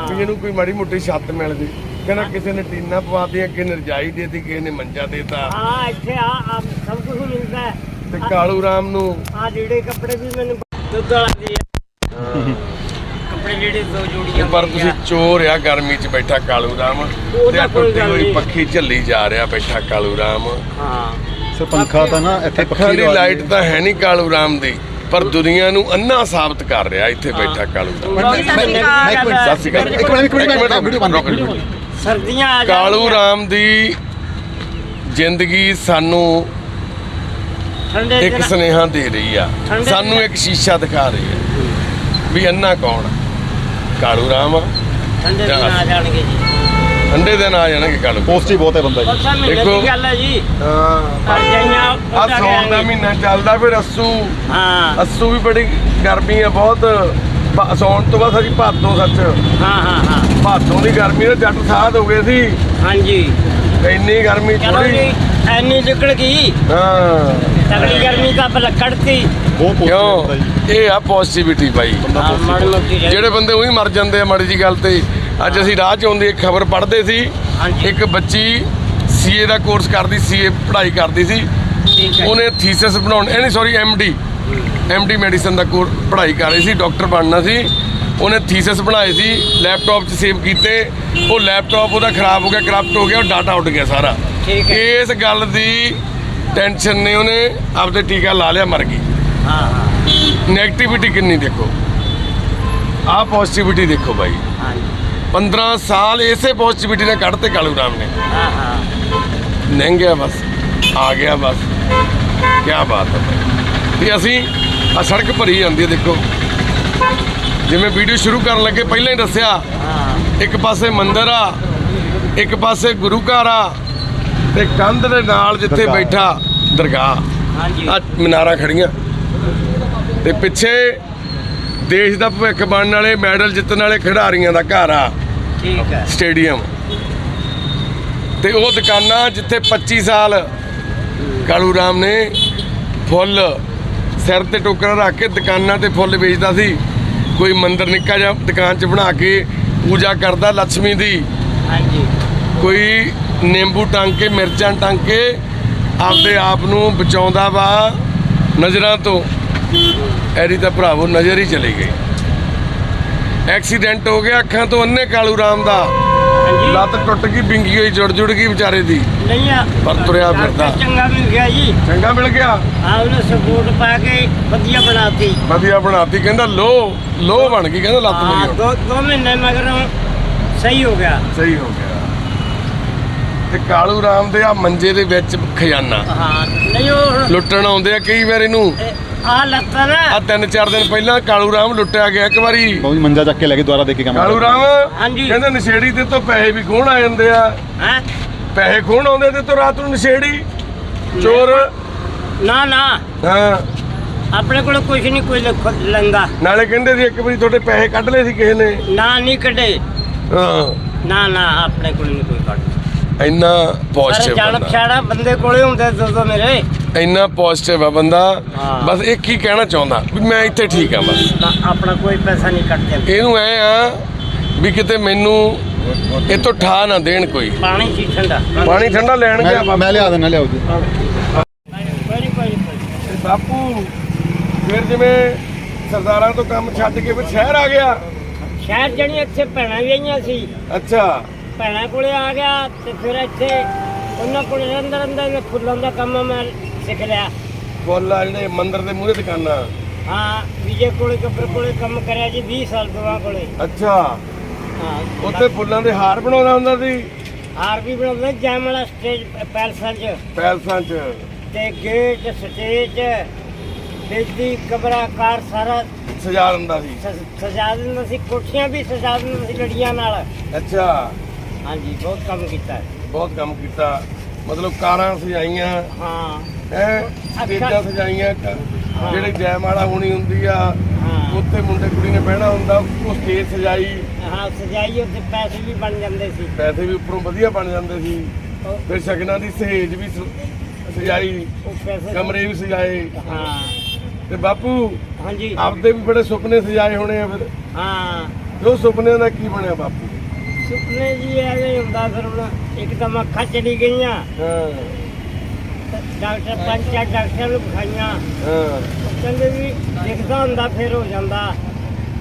Speaker 1: ਵੀ ਇਹਨੂੰ ਕੋਈ ਮਾੜੀ ਮੋਟੀ ਛੱਤ ਮਿਲ ਜੇ। ਕਹਿੰਦਾ ਕਿਸੇ ਨੇ ਟੀਨਾ ਪਵਾਤੀਆਂ ਕਿਸੇ ਨੇ ਰਜਾਈ ਦੇਤੀ ਕਿਸੇ ਨੇ ਮੰਜਾ ਦੇਤਾ।
Speaker 3: ਹਾਂ ਇੱਥੇ ਆ ਸਭ ਕੁਝ ਮਿਲਦਾ
Speaker 1: ਤੇ ਕਾਲੂ ਰਾਮ ਨੂੰ
Speaker 3: ਆ ਜਿਹੜੇ ਕੱਪੜੇ ਵੀ ਮੈਨੂੰ ਦੁੱਧ ਵਾਲਾ ਦੇ ਜਿਹੜੇ ਦੋ ਜੋੜੀਆਂ
Speaker 1: ਪਰ ਤੁਸੀਂ ਚੋਰ ਆ ਗਰਮੀ 'ਚ ਬੈਠਾ ਕਾਲੂ ਰਾਮ। ਤੇ
Speaker 3: ਕੋਈ
Speaker 1: ਟੁੱਟੀ ਹੋਈ। ਪੱਖੀ ਝੱਲੀ ਜਾ ਰਿਹਾ ਬੈਠਾ ਕਾਲੂ ਰਾਮ।
Speaker 3: ਹਾਂ।
Speaker 4: ਸਰ ਪੰਖਾ ਤਾਂ ਨਾ ਇੱਥੇ ਪੱਖੀ
Speaker 1: ਦੀ ਲਾਈਟ ਤਾਂ ਹੈ ਨਹੀਂ ਕਾਲੂ ਰਾਮ ਦੀ ਪਰ ਦੁਨੀਆ ਨੂੰ ਅੰਨਾ ਸਾਬਤ ਕਰ ਰਿਹਾ ਇੱਥੇ ਬੈਠਾ ਕਾਲੂ ਰਾਮ। ਸਤਿ ਸ਼੍ਰੀ ਅਕਾਲ।
Speaker 4: ਇੱਕ ਮਿੰਟ ਇੱਕ ਮਿੰਟ।
Speaker 3: ਸਰਦੀਆਂ ਆ
Speaker 1: ਕਾਲੂ। ਰਾਮ ਦੀ ਜ਼ਿੰਦਗੀ ਸਾਨੂੰ
Speaker 3: ਠੰਡੇ
Speaker 1: ਇੱਕ ਸੁਨੇਹਾ ਦੇ ਰਹੀ ਆ। ਸਾਨੂੰ ਇੱਕ ਸ਼ੀਸ਼ਾ ਦਿਖਾ ਰਹੀ ਆ ਵੀ ਅੰਨਾ ਕੌਣ ਆ? ਕਾਲੂ ਰਾਮ ਆ।
Speaker 3: ਠੰਡੇ ਦਿਨ ਆ ਜਾਣਗੇ ਜੀ।
Speaker 1: ਠੰਡੇ ਦਿਨ ਆ ਜਾਣਗੇ ਕਾਲੂ
Speaker 4: ਪੋਸਟੀ ਬਹੁਤ ਹੈ ਬੰਦਾ ਜੀ।
Speaker 3: ਮਹੀਨੇ
Speaker 1: ਦੇਖੋ।
Speaker 3: ਦੀ ਗੱਲ ਹੈ ਜੀ।
Speaker 1: ਹਾਂ।
Speaker 3: ਕਰ ਜਾਈਆਂ
Speaker 1: ਆ
Speaker 3: ਉਹਦਾ
Speaker 1: ਸੌਣ ਦਾ। ਮਹੀਨਾ ਚੱਲਦਾ ਫਿਰ ਅੱਸੂ।
Speaker 3: ਹਾਂ।
Speaker 1: ਅੱਸੂ ਵੀ ਬੜੀ ਗਰਮੀ ਆ ਬਹੁਤ। ਭ- ਸੌਣ ਤੋਂ ਬਾਅਦ ਸਾਡੀ ਭਾਦੋਂ ਸੱਚ।
Speaker 3: ਹਾਂ ਹਾਂ ਹਾਂ।
Speaker 1: ਭਾਦੋਂ ਦੀ ਗਰਮੀ ਨਾਲ ਜੱਟ ਸਾਧ ਹੋ ਗਏ ਸੀ।
Speaker 3: ਹਾਂਜੀ।
Speaker 1: ਇੰਨੀ ਗਰਮੀ
Speaker 3: ਚਲੋ
Speaker 1: ਥੋੜੀ
Speaker 3: ਐਨੀ ਨਿਕਲ ਗਈ।
Speaker 1: ਹਾਂ।
Speaker 3: ਤਗੜੀ ਗਰਮੀ ਦਾ ਬਲਕੜਤੀ
Speaker 4: ਬਹੁਤ ਪੋਸਟੀ ਬੰਦਾ ਜੀ
Speaker 1: ਕਿਉਂ ਇਹ ਆ
Speaker 3: ਮਾੜੀ ਮੋਟੀ ਰਹਿ-
Speaker 1: ਜਿਹੜੇ ਬੰਦੇ ਉਹੀ ਮਰ ਜਾਂਦੇ ਆ ਮਾੜੀ ਜੀ ਗੱਲ ਤੇ। ਅੱਜ ਅਸੀਂ ਰਾਹ 'ਚ ਆਉਂਦੀ ਇੱਕ ਖਬਰ ਪੜ੍ਹਦੇ ਸੀ।
Speaker 3: ਹਾਂਜੀ।
Speaker 1: ਇੱਕ ਬੱਚੀ ਸੀਏ ਦਾ ਕੋਰਸ ਕਰਦੀ ਸੀਏ ਪੜ੍ਹਾਈ ਕਰਦੀ ਸੀ।
Speaker 3: ਠੀਕ ਹੈ
Speaker 1: ਉਹਨੇ ਥੀਸਿਸ ਬਣਾਉਣ ਇਹ ਨਹੀਂ ਸੌਰੀ ਐਮਡੀ ਐਮਡੀ ਮੈਡੀਸਨ ਦਾ ਕੋਰਸ ਪੜ੍ਹਾਈ ਕਰ ਰਹੀ ਸੀ ਡਾਕਟਰ ਬਣਨਾ ਸੀ। ਉਹਨੇ ਥੀਸਿਸ ਬਣਾਏ ਸੀ ਲੈਪਟਾਪ 'ਚ ਸੇਵ ਕੀਤੇ। ਉਹ ਲੈਪਟਾਪ ਉਹਦਾ ਖਰਾਬ ਹੋ ਗਿਆ ਕਰਪਟ ਹੋ ਗਿਆ ਉਹ ਡਾਟਾ ਉੱਡ ਗਿਆ ਸਾਰਾ।
Speaker 3: ਠੀਕ ਹੈ।
Speaker 1: ਇਸ ਗੱਲ ਦੀ ਟੈਨਸ਼ਨ ਨੇ ਉਹਨੇ ਆਪਦੇ ਟੀਕਾ ਲਾ ਲਿਆ ਮਰ ਗਈ।
Speaker 3: ਹਾਂ ਹਾਂ।
Speaker 1: ਨੈਗੇਟਿਵਿਟੀ ਕਿੰਨੀ ਦੇਖੋ? ਆਹ ਪੋਜ਼ਿਟਿਵਿਟੀ ਦੇਖੋ ਬਾਈ।
Speaker 3: ਹਾਂਜੀ।
Speaker 1: 15 ਸਾਲ ਇਸੇ ਪੋਜ਼ਿਟਿਵਿਟੀ ਨੇ ਕੱਢਤੇ ਕਾਲੂ ਰਾਮ ਨੇ।
Speaker 3: ਹਾਂ ਹਾਂ।
Speaker 1: ਲੰਘ ਗਿਆ ਬਸ ਆ ਗਿਆ ਬਸ। ਕੀ ਬਾਤ ਹੈ ਤੇ ਅਸੀਂ ਆ ਸੜਕ ਭਰੀ ਜਾਂਦੀ ਹੈ ਦੇਖੋ। ਜਿਵੇਂ ਵੀਡੀਓ ਸ਼ੁਰੂ ਕਰਨ ਲੱਗੇ ਪਹਿਲਾਂ ਹੀ ਦੱਸਿਆ।
Speaker 3: ਹਾਂ।
Speaker 1: ਇੱਕ ਪਾਸੇ ਮੰਦਿਰ ਆ ਇੱਕ ਪਾਸੇ ਗੁਰੂ ਘਰ ਆ। ਤੇ ਕੰਧ ਦੇ ਨਾਲ ਜਿੱਥੇ। ਬੈਠਾ ਦਰਗਾਹ
Speaker 3: ਹਾਂਜੀ।
Speaker 1: ਆ ਮਨਾਰਾ ਖੜੀਆਂ। ਤੇ ਪਿੱਛੇ ਦੇਸ਼ ਦਾ ਭਵਿੱਖ ਬਣਨ ਵਾਲੇ ਮੈਡਲ ਜਿੱਤਣ ਵਾਲੇ ਖਿਡਾਰੀਆਂ ਦਾ ਘਰ ਆ।
Speaker 3: ਠੀਕ ਹੈ।
Speaker 1: ਸਟੇਡੀਅਮ। ਤੇ ਉਹ ਦੁਕਾਨਾਂ ਜਿੱਥੇ 25 ਸਾਲ ਕਾਲੂ ਰਾਮ ਨੇ ਫੁੱਲ ਸਿਰ ਤੇ ਟੋਕਰਾ ਰੱਖ ਕੇ ਦੁਕਾਨਾਂ ਤੇ ਫੁੱਲ ਵੇਚਦਾ ਸੀ। ਕੋਈ ਮੰਦਿਰ ਨਿੱਕਾ ਜਿਹਾ ਦੁਕਾਨ 'ਚ ਬਣਾ ਕੇ ਪੂਜਾ ਕਰਦਾ ਲక్ష్ਮੀ ਦੀ।
Speaker 3: ਹਾਂਜੀ।
Speaker 1: ਕੋਈ ਨਿੰਬੂ ਟੰਗ ਕੇ ਮਿਰਚਾਂ ਟੰਗ ਕੇ ਆਪਦੇ ਆਪ ਨੂੰ ਬਚਾਉਂਦਾ ਵਾ ਨਜ਼ਰਾਂ ਤੋਂ। ਐਰੀ ਤਾਂ ਭਰਾਵੋ ਨਜ਼ਰ ਹੀ ਚਲੀ ਗਈ। ਐਕਸੀਡੈਂਟ ਹੋ ਗਿਆ ਅੱਖਾਂ ਤੋਂ ਅੰਨੇ ਕਾਲੂ ਰਾਮ ਦਾ। ਲੱਤ ਟੁੱਟ ਗਈ ਬਿੰਗੀ ਹੋਈ ਜੁੜ ਜੁੜ ਗਈ ਵਿਚਾਰੇ ਦੀ।
Speaker 3: ਨਹੀਂ ਆ।
Speaker 1: ਪਰ ਤੁਰਿਆ ਫਿਰਦਾ।
Speaker 3: ਚੰਗਾ ਮਿਲ ਗਿਆ ਜੀ।
Speaker 1: ਚੰਗਾ ਮਿਲ ਗਿਆ।
Speaker 3: ਆ ਉਹਨੇ ਸਪੋਰਟ ਪਾ ਕੇ ਵਧੀਆ ਬਣਾਤੀ।
Speaker 1: ਵਧੀਆ ਬਣਾਤੀ। ਕਹਿੰਦਾ ਲੋ ਲੋ ਬਣ ਗਈ। ਕਹਿੰਦਾ ਲੱਤ ਮੇਰੀ
Speaker 3: ਦੋ ਦੋ ਮਹੀਨੇ ਮਗਰੋਂ ਸਹੀ ਹੋ ਗਿਆ।
Speaker 1: ਸਹੀ ਹੋ ਗਿਆ। ਤੇ ਕਾਲੂ ਰਾਮ ਦੇ ਆ ਮੰਜੇ ਦੇ ਵਿੱਚ ਖਜ਼ਾਨਾ।
Speaker 3: ਹਾਂ ਨਹੀਂ ਉਹ
Speaker 1: ਲੁੱਟਣ ਆਉਂਦੇ ਆ ਕਈ ਵਾਰ ਇਹਨੂੰ।
Speaker 3: ਆ ਲੱਤਾਂ ਨਾ
Speaker 1: ਆ। ਤਿੰਨ ਚਾਰ ਦਿਨ ਪਹਿਲਾਂ ਕਾਲੂ ਰਾਮ ਲੁੱਟਿਆ ਗਿਆ ਇੱਕ ਵਾਰੀ।
Speaker 4: ਬਹੁਤ ਮੰਜਾ ਚੱਕ ਕੇ ਲੈ ਕੇ ਦੁਬਾਰਾ ਦੇ ਕੇ ਕੰਮ
Speaker 1: ਕਾਲੂ ਰਾਮ
Speaker 3: ਹਾਂਜੀ।
Speaker 1: ਕਹਿੰਦੇ ਨਸ਼ੇੜੀ ਤੇ ਤੋਂ ਪੈਸੇ ਵੀ ਖੋਣ ਆ ਜਾਂਦੇ ਆ।
Speaker 3: ਹੈ?
Speaker 1: ਪੈਸੇ ਖੋਣ ਆਉਂਦੇ ਤੇ ਤੋਂ ਰਾਤ ਨੂੰ ਨਸ਼ੇੜੀ। ਚੋਰ।
Speaker 3: ਨਾ ਨਾ।
Speaker 1: ਹਾਂ।
Speaker 3: ਆਪਣੇ ਕੋਲ ਕੁਝ ਨਹੀਂ ਕੋਈ ਲੰਗਾ
Speaker 1: ਨਾਲੇ ਕਹਿੰਦੇ ਸੀ ਇੱਕ ਵਾਰੀ ਤੁਹਾਡੇ ਪੈਸੇ ਕੱਢ ਲਏ ਸੀ ਕਿਸੇ ਨੇ।
Speaker 3: ਨਾ ਨਹੀਂ ਕੱਢੇ।
Speaker 1: ਹਾਂ।
Speaker 3: ਨਾ ਨਾ ਆਪਣੇ ਕੋਲ ਨਹੀਂ ਕੋਈ ਕੱਢ
Speaker 1: ਇੰਨਾ ਪੋਜ਼ਿਟਿਵ
Speaker 3: ਜਾਣ
Speaker 1: ਬੰਦਾ।
Speaker 3: ਬੰਦੇ ਕੋਲੇ ਹੁੰਦੇ ਦੋ ਦੋ ਮੇਰੇ।
Speaker 1: ਇੰਨਾ ਪੋਜ਼ਿਟਿਵ ਆ ਬੰਦਾ।
Speaker 3: ਹਾਂ।
Speaker 1: ਬਸ ਇੱਕ ਹੀ ਕਹਿਣਾ ਚਾਹੁੰਦਾ ਵੀ ਮੈਂ ਇੱਥੇ ਠੀਕ ਆ ਬਸ।
Speaker 3: ਨਾ ਆਪਣਾ ਕੋਈ ਪੈਸਾ ਨਹੀਂ ਕੱਢਦੇ
Speaker 1: ਇਹਨੂੰ ਐ ਆ ਵੀ ਕਿਤੇ ਮੈਨੂੰ ਇਹ ਤੋਂ ਠਾ ਨਾ ਦੇਣ ਕੋਈ।
Speaker 3: ਪਾਣੀ ਸੀ ਠੰਡਾ।
Speaker 1: ਪਾਣੀ ਠੰਡਾ ਲੈਣ ਗਿਆ
Speaker 4: ਮੈਂ ਮੈਂ ਲਿਆ ਦੇਣਾ ਲਿਆਓ ਜੀ।
Speaker 1: ਤੇ ਬਾਪੂ ਫਿਰ ਜਿਵੇਂ ਸਰਦਾਰਾਂ ਤੋਂ ਕੰਮ ਛੱਡ ਕੇ ਫਿਰ ਸ਼ਹਿਰ ਆ ਗਿਆ।
Speaker 3: ਸ਼ਹਿਰ ਜਣੀ ਇੱਥੇ ਭੈਣਾਂ ਗਈਆਂ ਸੀ।
Speaker 1: ਅੱਛਾ।
Speaker 3: ਭੈਣਾਂ ਕੋਲੇ ਆ ਗਿਆ ਤੇ ਫਿਰ ਇੱਥੇ ਉਹਨਾਂ ਕੋਲੇ ਰਹਿੰਦਾ ਰਹਿੰਦਾ ਮੈਂ ਫੁੱਲਾਂ ਦਾ ਕੰਮ ਮੈਂ ਸਿੱਖ ਲਿਆ।
Speaker 1: ਫੁੱਲ ਆ ਜਿਹੜੇ ਮੰਦਿਰ ਦੇ ਮੂਹਰੇ ਦੁਕਾਨਾਂ।
Speaker 3: ਹਾਂ ਵਿਜੇ ਕੋਲੇ ਕੱਪੜੇ ਕੋਲੇ ਕੰਮ ਕਰਿਆ ਜੀ 20 ਸਾਲ ਦੋਵਾਂ ਕੋਲੇ।
Speaker 1: ਅੱਛਾ।
Speaker 3: ਹਾਂ।
Speaker 1: ਉੱਥੇ ਫੁੱਲਾਂ ਦੇ ਹਾਰ ਬਣਾਉਂਦਾ ਹੁੰਦਾ ਸੀ?
Speaker 3: ਹਾਰ ਵੀ ਬਣਾਉਂਦੇ ਜੈਮਲਾ ਸਟੇਜ ਪੈਲਸਾਂ 'ਚ।
Speaker 1: ਪੈਲਸਾਂ 'ਚ।
Speaker 3: ਤੇ ਗੇਟ ਸਟੇਜ ਬੇਦੀ ਕਮਰਾ ਕਾਰ ਸਾਰਾ
Speaker 1: ਸਜਾ ਦਿੰਦਾ ਸ-
Speaker 3: ਸਜਾ ਦਿੰਦਾ ਸੀ ਕੋਠੀਆਂ ਵੀ ਸਜਾ ਦਿੰਦਾ ਸੀ ਲੜੀਆਂ ਨਾਲ।
Speaker 1: ਅੱਛਾ।
Speaker 3: ਹਾਂਜੀ ਬਹੁਤ ਕੰਮ ਕੀਤਾ। ਹੈ।
Speaker 1: ਬਹੁਤ ਕੰਮ ਕੀਤਾ। ਮਤਲਬ ਕਾਰਾਂ ਸਜਾਈਆਂ।
Speaker 3: ਹਾਂ।
Speaker 1: ਹੈ? ਸਟੇਜਾਂ ਸਜਾਈਆਂ। ਕ-। ਜਿਹੜੇ ਜੈਮਾਲਾ ਹੋਣੀ ਹੁੰਦੀ ਆ
Speaker 3: ਹਾਂ।
Speaker 1: ਉੱਥੇ ਮੁੰਡੇ ਕੁੜੀ ਨੇ ਬਹਿਣਾ ਹੁੰਦਾ ਉਹ ਸਟੇਜ ਸਜਾਈ।
Speaker 3: ਹਾਂ ਸਜਾਈ ਉੱਤੇ ਪੈਸੇ ਵੀ ਬਣ ਜਾਂਦੇ ਸੀ।
Speaker 1: ਪੈਸੇ ਵੀ ਉੱਪਰੋਂ ਵਧੀਆ ਬਣ ਜਾਂਦੇ ਸੀ।
Speaker 3: ਉਹ
Speaker 1: ਫਿਰ ਸ਼ਗਨਾਂ ਦੀ ਸਹੇਜ ਵੀ ਸ- ਸਜਾਈ।
Speaker 3: ਉਹ ਪੈਸੇ
Speaker 1: ਕਮਰੇ ਵੀ ਸਜਾਏ।
Speaker 3: ਹਾਂ।
Speaker 1: ਤੇ ਬਾਪੂ
Speaker 3: ਹਾਂਜੀ।
Speaker 1: ਆਪਦੇ ਵੀ ਬੜੇ ਸੁਪਨੇ ਸਜਾਏ ਹੋਣੇ ਆ ਫਿਰ।
Speaker 3: ਹਾਂ।
Speaker 1: ਜੋ ਸੁਪਨਿਆਂ ਦਾ ਕੀ ਬਣਿਆ ਬਾਪੂ?
Speaker 3: ਸੁਪਨੇ ਜੀ ਐਵੇਂ ਹੁੰਦਾ ਫਿਰ ਹੁਣ ਇੱਕ ਤਾਂ ਅੱਖਾਂ ਚਲੀ ਗਈਆਂ।
Speaker 1: ਹਾਂ।
Speaker 3: ਡਾਕਟਰ ਪੰਜ ਚਾਰ ਡਾਕਟਰ ਨੂੰ ਵਿਖਾਈਆਂ।
Speaker 1: ਹਾਂ।
Speaker 3: ਉਹ ਕਹਿੰਦੇ ਵੀ ਦਿਖਦਾ ਹੁੰਦਾ ਫਿਰ ਹੋ ਜਾਂਦਾ।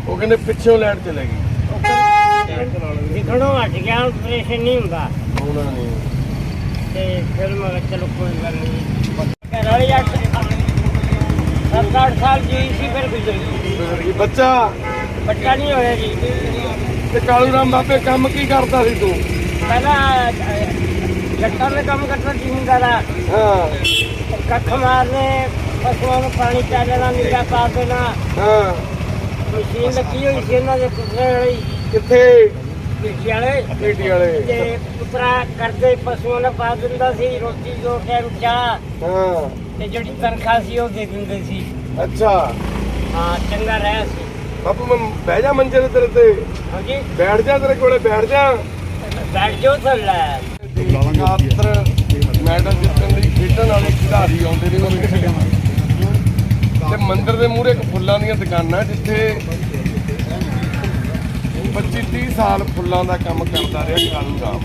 Speaker 1: ਉਹ ਕਹਿੰਦੇ ਪਿੱਛੋਂ ਲੈਟ ਚਲੇ ਗਈ।
Speaker 3: ਉਹ ਕਹਿੰਦੇ ਦਿਖਣੋਂ ਹਟ ਗਿਆ ਆਪਰੇਸ਼ਨ ਨਹੀਂ ਹੁੰਦਾ।
Speaker 1: ਹੋਣਾ ਨਹੀਂ।
Speaker 3: ਤੇ ਫਿਰ ਮੈਂ ਕਿਹਾ ਚਲੋ ਕੋਈ ਗੱਲ ਨਹੀਂ। ਘਰ ਵਾਲੀ ਸੱਤ ਅੱਠ ਸਾਲ ਜੀ ਸੀ ਫਿਰ ਗੁਜ਼ਰ ਗਈ।
Speaker 1: ਗੁਜ਼ਰ ਗਈ। ਬੱਚਾ?
Speaker 3: ਬੱਚਾ ਨਹੀਂ ਹੋਇਆ ਜੀ।
Speaker 1: ਤੇ ਕਾਲੂ ਰਾਮ ਬਾਬੇ ਕੰਮ ਕੀ ਕਰਦਾ ਸੀ ਤੂੰ?
Speaker 3: ਪਹਿਲਾਂ ਜੱਟਾਂ ਦੇ ਕੰਮ ਕਰਦਾ ਸੀ ਹੁੰਦਾ ਦਾ
Speaker 1: ਹਾਂ।
Speaker 3: ਕੱਖ ਮਾਰਨੇ ਪਸ਼ੂਆਂ ਨੂੰ ਪਾਣੀ ਪਾ ਦੇਣਾ ਨਿਗਾ ਪਾ ਦੇਣਾ।
Speaker 1: ਹਾਂ।
Speaker 3: ਮਸ਼ੀਨ ਲੱਗੀ ਹੋਈ ਸੀ ਇਹਨਾਂ ਦੇ ਕੁੱਤੇ ਵਾਲੀ।
Speaker 1: ਕਿੱਥੇ?
Speaker 3: ਪਿੱਛੇ ਵਾਲੇ।
Speaker 1: ਪੇਟੀ ਵਾਲੇ।
Speaker 3: ਤੇ ਉਤਰਾ ਕਰਦੇ ਪਸ਼ੂਆਂ ਨੂੰ ਪਾ ਦਿੰਦਾ ਸੀ ਰੋਟੀ ਦੋ ਟਾਈਮ ਚਾਹ
Speaker 1: ਹਾਂ।
Speaker 3: ਤੇ ਜਿਹੜੀ ਤਨਖਾਹ ਸੀ ਉਹ ਦੇ ਦਿੰਦੇ ਸੀ।
Speaker 1: ਅੱਛਾ।
Speaker 3: ਹਾਂ ਚੰਗਾ ਰਿਹਾ ਸੀ।
Speaker 1: ਬਾਪੂ ਮੈਂ ਬਹਿ ਜਾ ਮੰਜੇ ਤੇ ਤੇਰੇ ਤੇ।
Speaker 3: ਹਾਂਜੀ।
Speaker 1: ਬੈਠ ਜਾ ਤੇਰੇ ਕੋਲੇ ਬੈਠ ਜਾ।
Speaker 3: ਬੈਠ ਜਾਓ ਥੱਲੇ।
Speaker 1: ਖਾਤਰ ਮੈਡਲ ਜਿੱਤਣ ਲਈ ਖੇਡਣ ਵਾਲੇ ਖਿਡਾਰੀ ਆਉਂਦੇ ਨੇ ਉਹਨਾਂ ਤੇ ਮੰਦਿਰ ਦੇ ਮੂਹਰੇ ਇੱਕ ਫੁੱਲਾਂ ਦੀਆਂ ਦੁਕਾਨਾਂ ਜਿੱਥੇ 25 30 ਸਾਲ ਫੁੱਲਾਂ ਦਾ ਕੰਮ ਕਰਦਾ ਰਿਹਾ ਕਾਲੂ ਰਾਮ।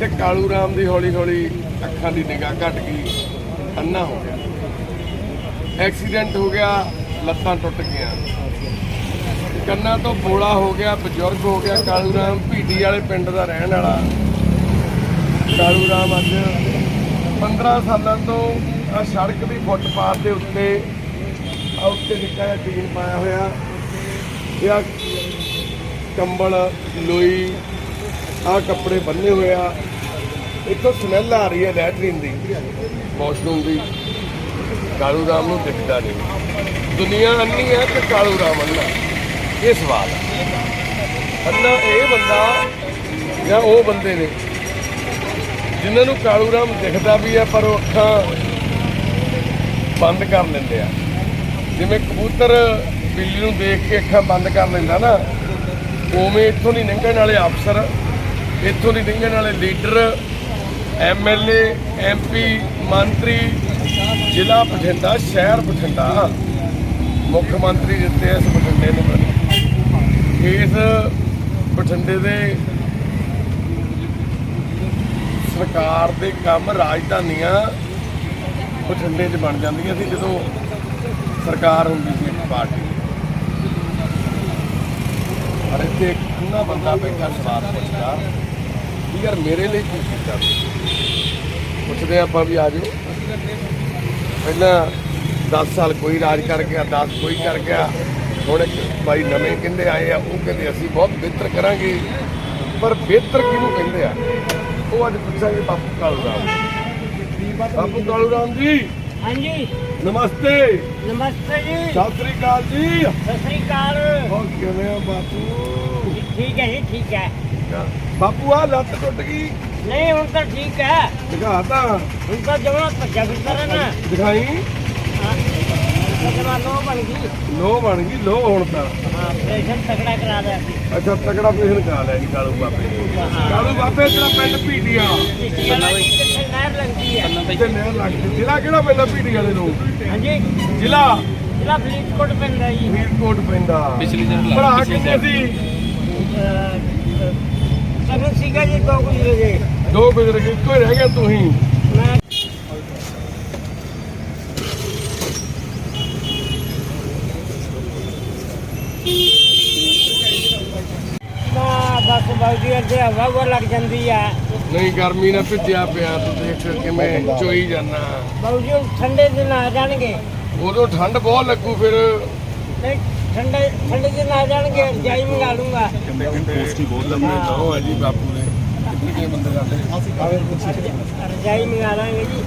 Speaker 1: ਤੇ ਕਾਲੂ ਰਾਮ ਦੀ ਹੌਲੀ ਹੌਲੀ ਅੱਖਾਂ ਦੀ ਨਿਗਾਹ ਘਟ ਗਈ ਅੰਨਾ ਹੋ ਗਿਆ। ਐਕਸੀਡੈਂਟ ਹੋ ਗਿਆ ਲੱਤਾਂ ਟੁੱਟ ਗਈਆਂ। ਕੰਨਾਂ ਤੋਂ ਬੋਲਾ ਹੋ ਗਿਆ, ਬਜ਼ੁਰਗ ਹੋ ਗਿਆ ਕਾਲੂ ਰਾਮ ਭੀਡੀ ਵਾਲੇ ਪਿੰਡ ਦਾ ਰਹਿਣ ਵਾਲਾ। ਕਾਲੂ ਰਾਮ ਅੱਜ 15 ਸਾਲਾਂ ਤੋਂ ਆ ਸੜਕ ਦੀ ਫੁੱਟਪਾਥ ਦੇ ਉੱਤੇ ਆ ਉੱਤੇ ਨਿੱਕਾ ਜਿਹਾ ਟੀਨ ਪਾਇਆ ਹੋਇਆ। ਇਹ ਆਹ ਕੰਬਲ, ਲੋਈ ਆ ਕੱਪੜੇ ਬੰਨੇ ਹੋਏ ਆ। ਇੱਥੋਂ ਸਮੈਲ ਆ ਰਹੀ ਹੈ ਲੈਟਰੀਨ ਦੀ। ਵਾਸ਼ਰੂਮ ਦੀ। ਕਾਲੂ ਰਾਮ ਨੂੰ ਦਿਖਦਾ ਨਹੀਂ। ਦੁਨੀਆ ਅੰਨੀ ਹੈ ਕਿ ਕਾਲੂ ਰਾਮ ਅੰਨਾ। ਇਹ ਸਵਾਲ ਹੈ ਅੰਨਾ ਇਹ ਬੰਦਾ ਜਾਂ ਉਹ ਬੰਦੇ ਨੇ ਜਿਨ੍ਹਾਂ ਨੂੰ ਕਾਲੂ ਰਾਮ ਦਿਖਦਾ ਵੀ ਹੈ ਪਰ ਉਹ ਅੱਖਾਂ ਬੰਦ ਕਰ ਲੈਂਦੇ ਆ। ਜਿਵੇਂ ਕਬੂਤਰ ਬਿੱਲੀ ਨੂੰ ਦੇਖ ਕੇ ਅੱਖਾਂ ਬੰਦ ਕਰ ਲੈਂਦਾ ਨਾ, ਉਵੇਂ ਇੱਥੋਂ ਦੀ ਲੰਘਣ ਵਾਲੇ ਅਫਸਰ, ਇੱਥੋਂ ਦੀ ਲੰਘਣ ਵਾਲੇ ਲੀਡਰ ਐਮਐਲਏ ਐਮਪੀ ਮੰਤਰੀ, ਜ਼ਿਲ੍ਹਾ ਬਠਿੰਡਾ, ਸ਼ਹਿਰ ਬਠਿੰਡਾ, ਮੁੱਖ ਮੰਤਰੀ ਜਿੱਤੇ ਇਸ ਬਠਿੰਡੇ ਨੂੰ ਇਸ ਬਠਿੰਡੇ ਦੇ ਸਰਕਾਰ ਦੇ ਕੰਮ ਰਾਜਧਾਨੀਆਂ ਬਠਿੰਡੇ 'ਚ ਬਣ ਜਾਂਦੀਆਂ ਸੀ ਜਦੋਂ ਸਰਕਾਰ ਹੁੰਦੀ ਸੀ ਇੱਕ ਪਾਰਟੀ। ਪਰ ਇੱਥੇ ਇੱਕ ਬੰਦਾ ਬੈਠਾ ਸਵਾਲ ਪੁੱਛਦਾ, ਵੀ ਯਾਰ ਮੇਰੇ ਲਈ ਕੀ ਕੀਤਾ ਤੁਸੀਂ? ਪੁੱਛਦੇ ਆਪਾਂ ਵੀ ਆ ਜਾਓ। ਪਹਿਲਾਂ 10 ਸਾਲ ਕੋਈ ਰਾਜ ਕਰ ਗਿਆ 10 ਕੋਈ ਕਰ ਗਿਆ। ਹੁਣ ਇੱਕ ਭਾਈ ਨਵੇਂ ਕਹਿੰਦੇ ਆਏ ਆ ਉਹ ਕਹਿੰਦੇ ਅਸੀਂ ਬਹੁਤ ਬਿਹਤਰ ਕਰਾਂਗੇ। ਪਰ ਬਿਹਤਰ ਕਿਹਨੂੰ ਕਹਿੰਦੇ ਆ? ਉਹ ਅੱਜ ਪੁੱਛਾਂਗੇ ਬਾਪੂ ਕਾਲੂ ਰਾਮ ਬਾਪੂ ਕਾਲੂ ਰਾਮ ਜੀ
Speaker 3: ਹਾਂਜੀ।
Speaker 1: ਨਮਸਤੇ।
Speaker 3: ਨਮਸਤੇ ਜੀ।
Speaker 1: ਸਤਿ ਸ੍ਰੀ ਅਕਾਲ ਜੀ।
Speaker 3: ਸਤਿ ਸ੍ਰੀ ਅਕਾਲ।
Speaker 1: ਹੋ ਕਿਵੇਂ ਹੋ ਬਾਪੂ?
Speaker 3: ਠੀਕ ਹੈ ਜੀ ਠੀਕ ਹੈ।
Speaker 1: ਬਾਪੂ ਆ ਲੱਤ ਟੁੱਟ ਗਈ।
Speaker 3: ਨਹੀਂ ਹੁਣ ਤਾਂ ਠੀਕ ਹੈ।
Speaker 1: ਦਿਖਾ ਤਾਂ।
Speaker 3: ਹੁਣ ਤਾਂ ਜਮਾ ਭੱਜਾ ਫਿਰਦਾ ਰਹਿਣਾ।
Speaker 1: ਦਿਖਾਈ।
Speaker 3: ਲੋ ਬਣ ਗਈ
Speaker 1: ਲੋ ਬਣ ਗਈ ਲੋ ਹੁਣ ਤਾਂ।
Speaker 3: ਹਾਂ ਆਪਰੇਸ਼ਨ ਤਕੜਾ ਕਰਾ ਦਿਆ ਸੀ
Speaker 1: ਅੱਛਾ ਤਕੜਾ ਪੇਸ਼ਨ ਕਰਾ ਲਿਆ ਜੀ ਕਾਲੂ ਬਾਬੇ ਕਾਲੂ ਬਾਬੇ ਤੇਰਾ ਪਿੰਡ ਪੀਟੀ ਆ
Speaker 3: ਕਿੱਥੇ ਨਹਿਰ ਲੱਗਦੀ ਹੈ
Speaker 1: ਤੇ ਨਹਿਰ ਲੱਗਦੀ ਜ਼ਿਲ੍ਹਾ ਕਿਹੜਾ ਪੈਂਦਾ ਪੀਟੀ ਵਾਲੇ ਨੂੰ?
Speaker 3: ਹਾਂਜੀ।
Speaker 1: ਜ਼ਿਲ੍ਹਾ?
Speaker 3: ਜ਼ਿਲ੍ਹਾ ਫਰੀਦਕੋਟ ਪੈਂਦਾ ਜੀ।
Speaker 1: ਫਰੀਦਕੋਟ ਪੈਂਦਾ।
Speaker 2: ਪਿਛਲੀ ਸਾਈਡ
Speaker 1: ਭਰਾ ਕਿੰਨੇ ਸੀ।
Speaker 3: ਤੈਨੂੰ ਸੀਗਾ ਜੀ ਦੋ ਕੁ ਜੇ
Speaker 1: ਦੋ ਗੁਜ਼ਰ ਗਏ ਇੱਕੋ ਹੀ ਰਹਿ ਗਿਆ ਤੂੰ ਹੀ
Speaker 3: ਬਾਉਜੀ ਅੱਗੇ ਹਵਾ ਹੁਵਾ ਲੱਗ ਜਾਂਦੀ ਆ।
Speaker 1: ਨਹੀਂ ਗਰਮੀ ਨਾਲ ਭਿੱਜਿਆ ਪਿਆ ਤੂੰ ਦੇਖ ਕਿਵੇਂ ਚੋਈ ਜਾਨਾ
Speaker 3: ਬਾਉਜੀ ਹੁਣ ਠੰਡੇ ਦਿਨ ਆ ਜਾਣਗੇ।
Speaker 1: ਉਦੋਂ ਠੰਡ ਬਹੁਤ ਲੱਗੂ ਫਿਰ।
Speaker 3: ਨਹੀਂ ਠੰਡੇ ਠੰਡੇ ਦਿਨ ਆ ਜਾਣਗੇ ਰਜਾਈ ਮੰਗਾ ਲੂੰਗਾ।
Speaker 1: ਆਓ ਜੀ ਬਾਪੂ ਨੇ ਕਿੰਨੇ ਬੰਦੇ ਕਰਦੇ?
Speaker 3: ਰਜਾਈ ਮੰਗਾ ਲਾਂਗੇ ਜੀ।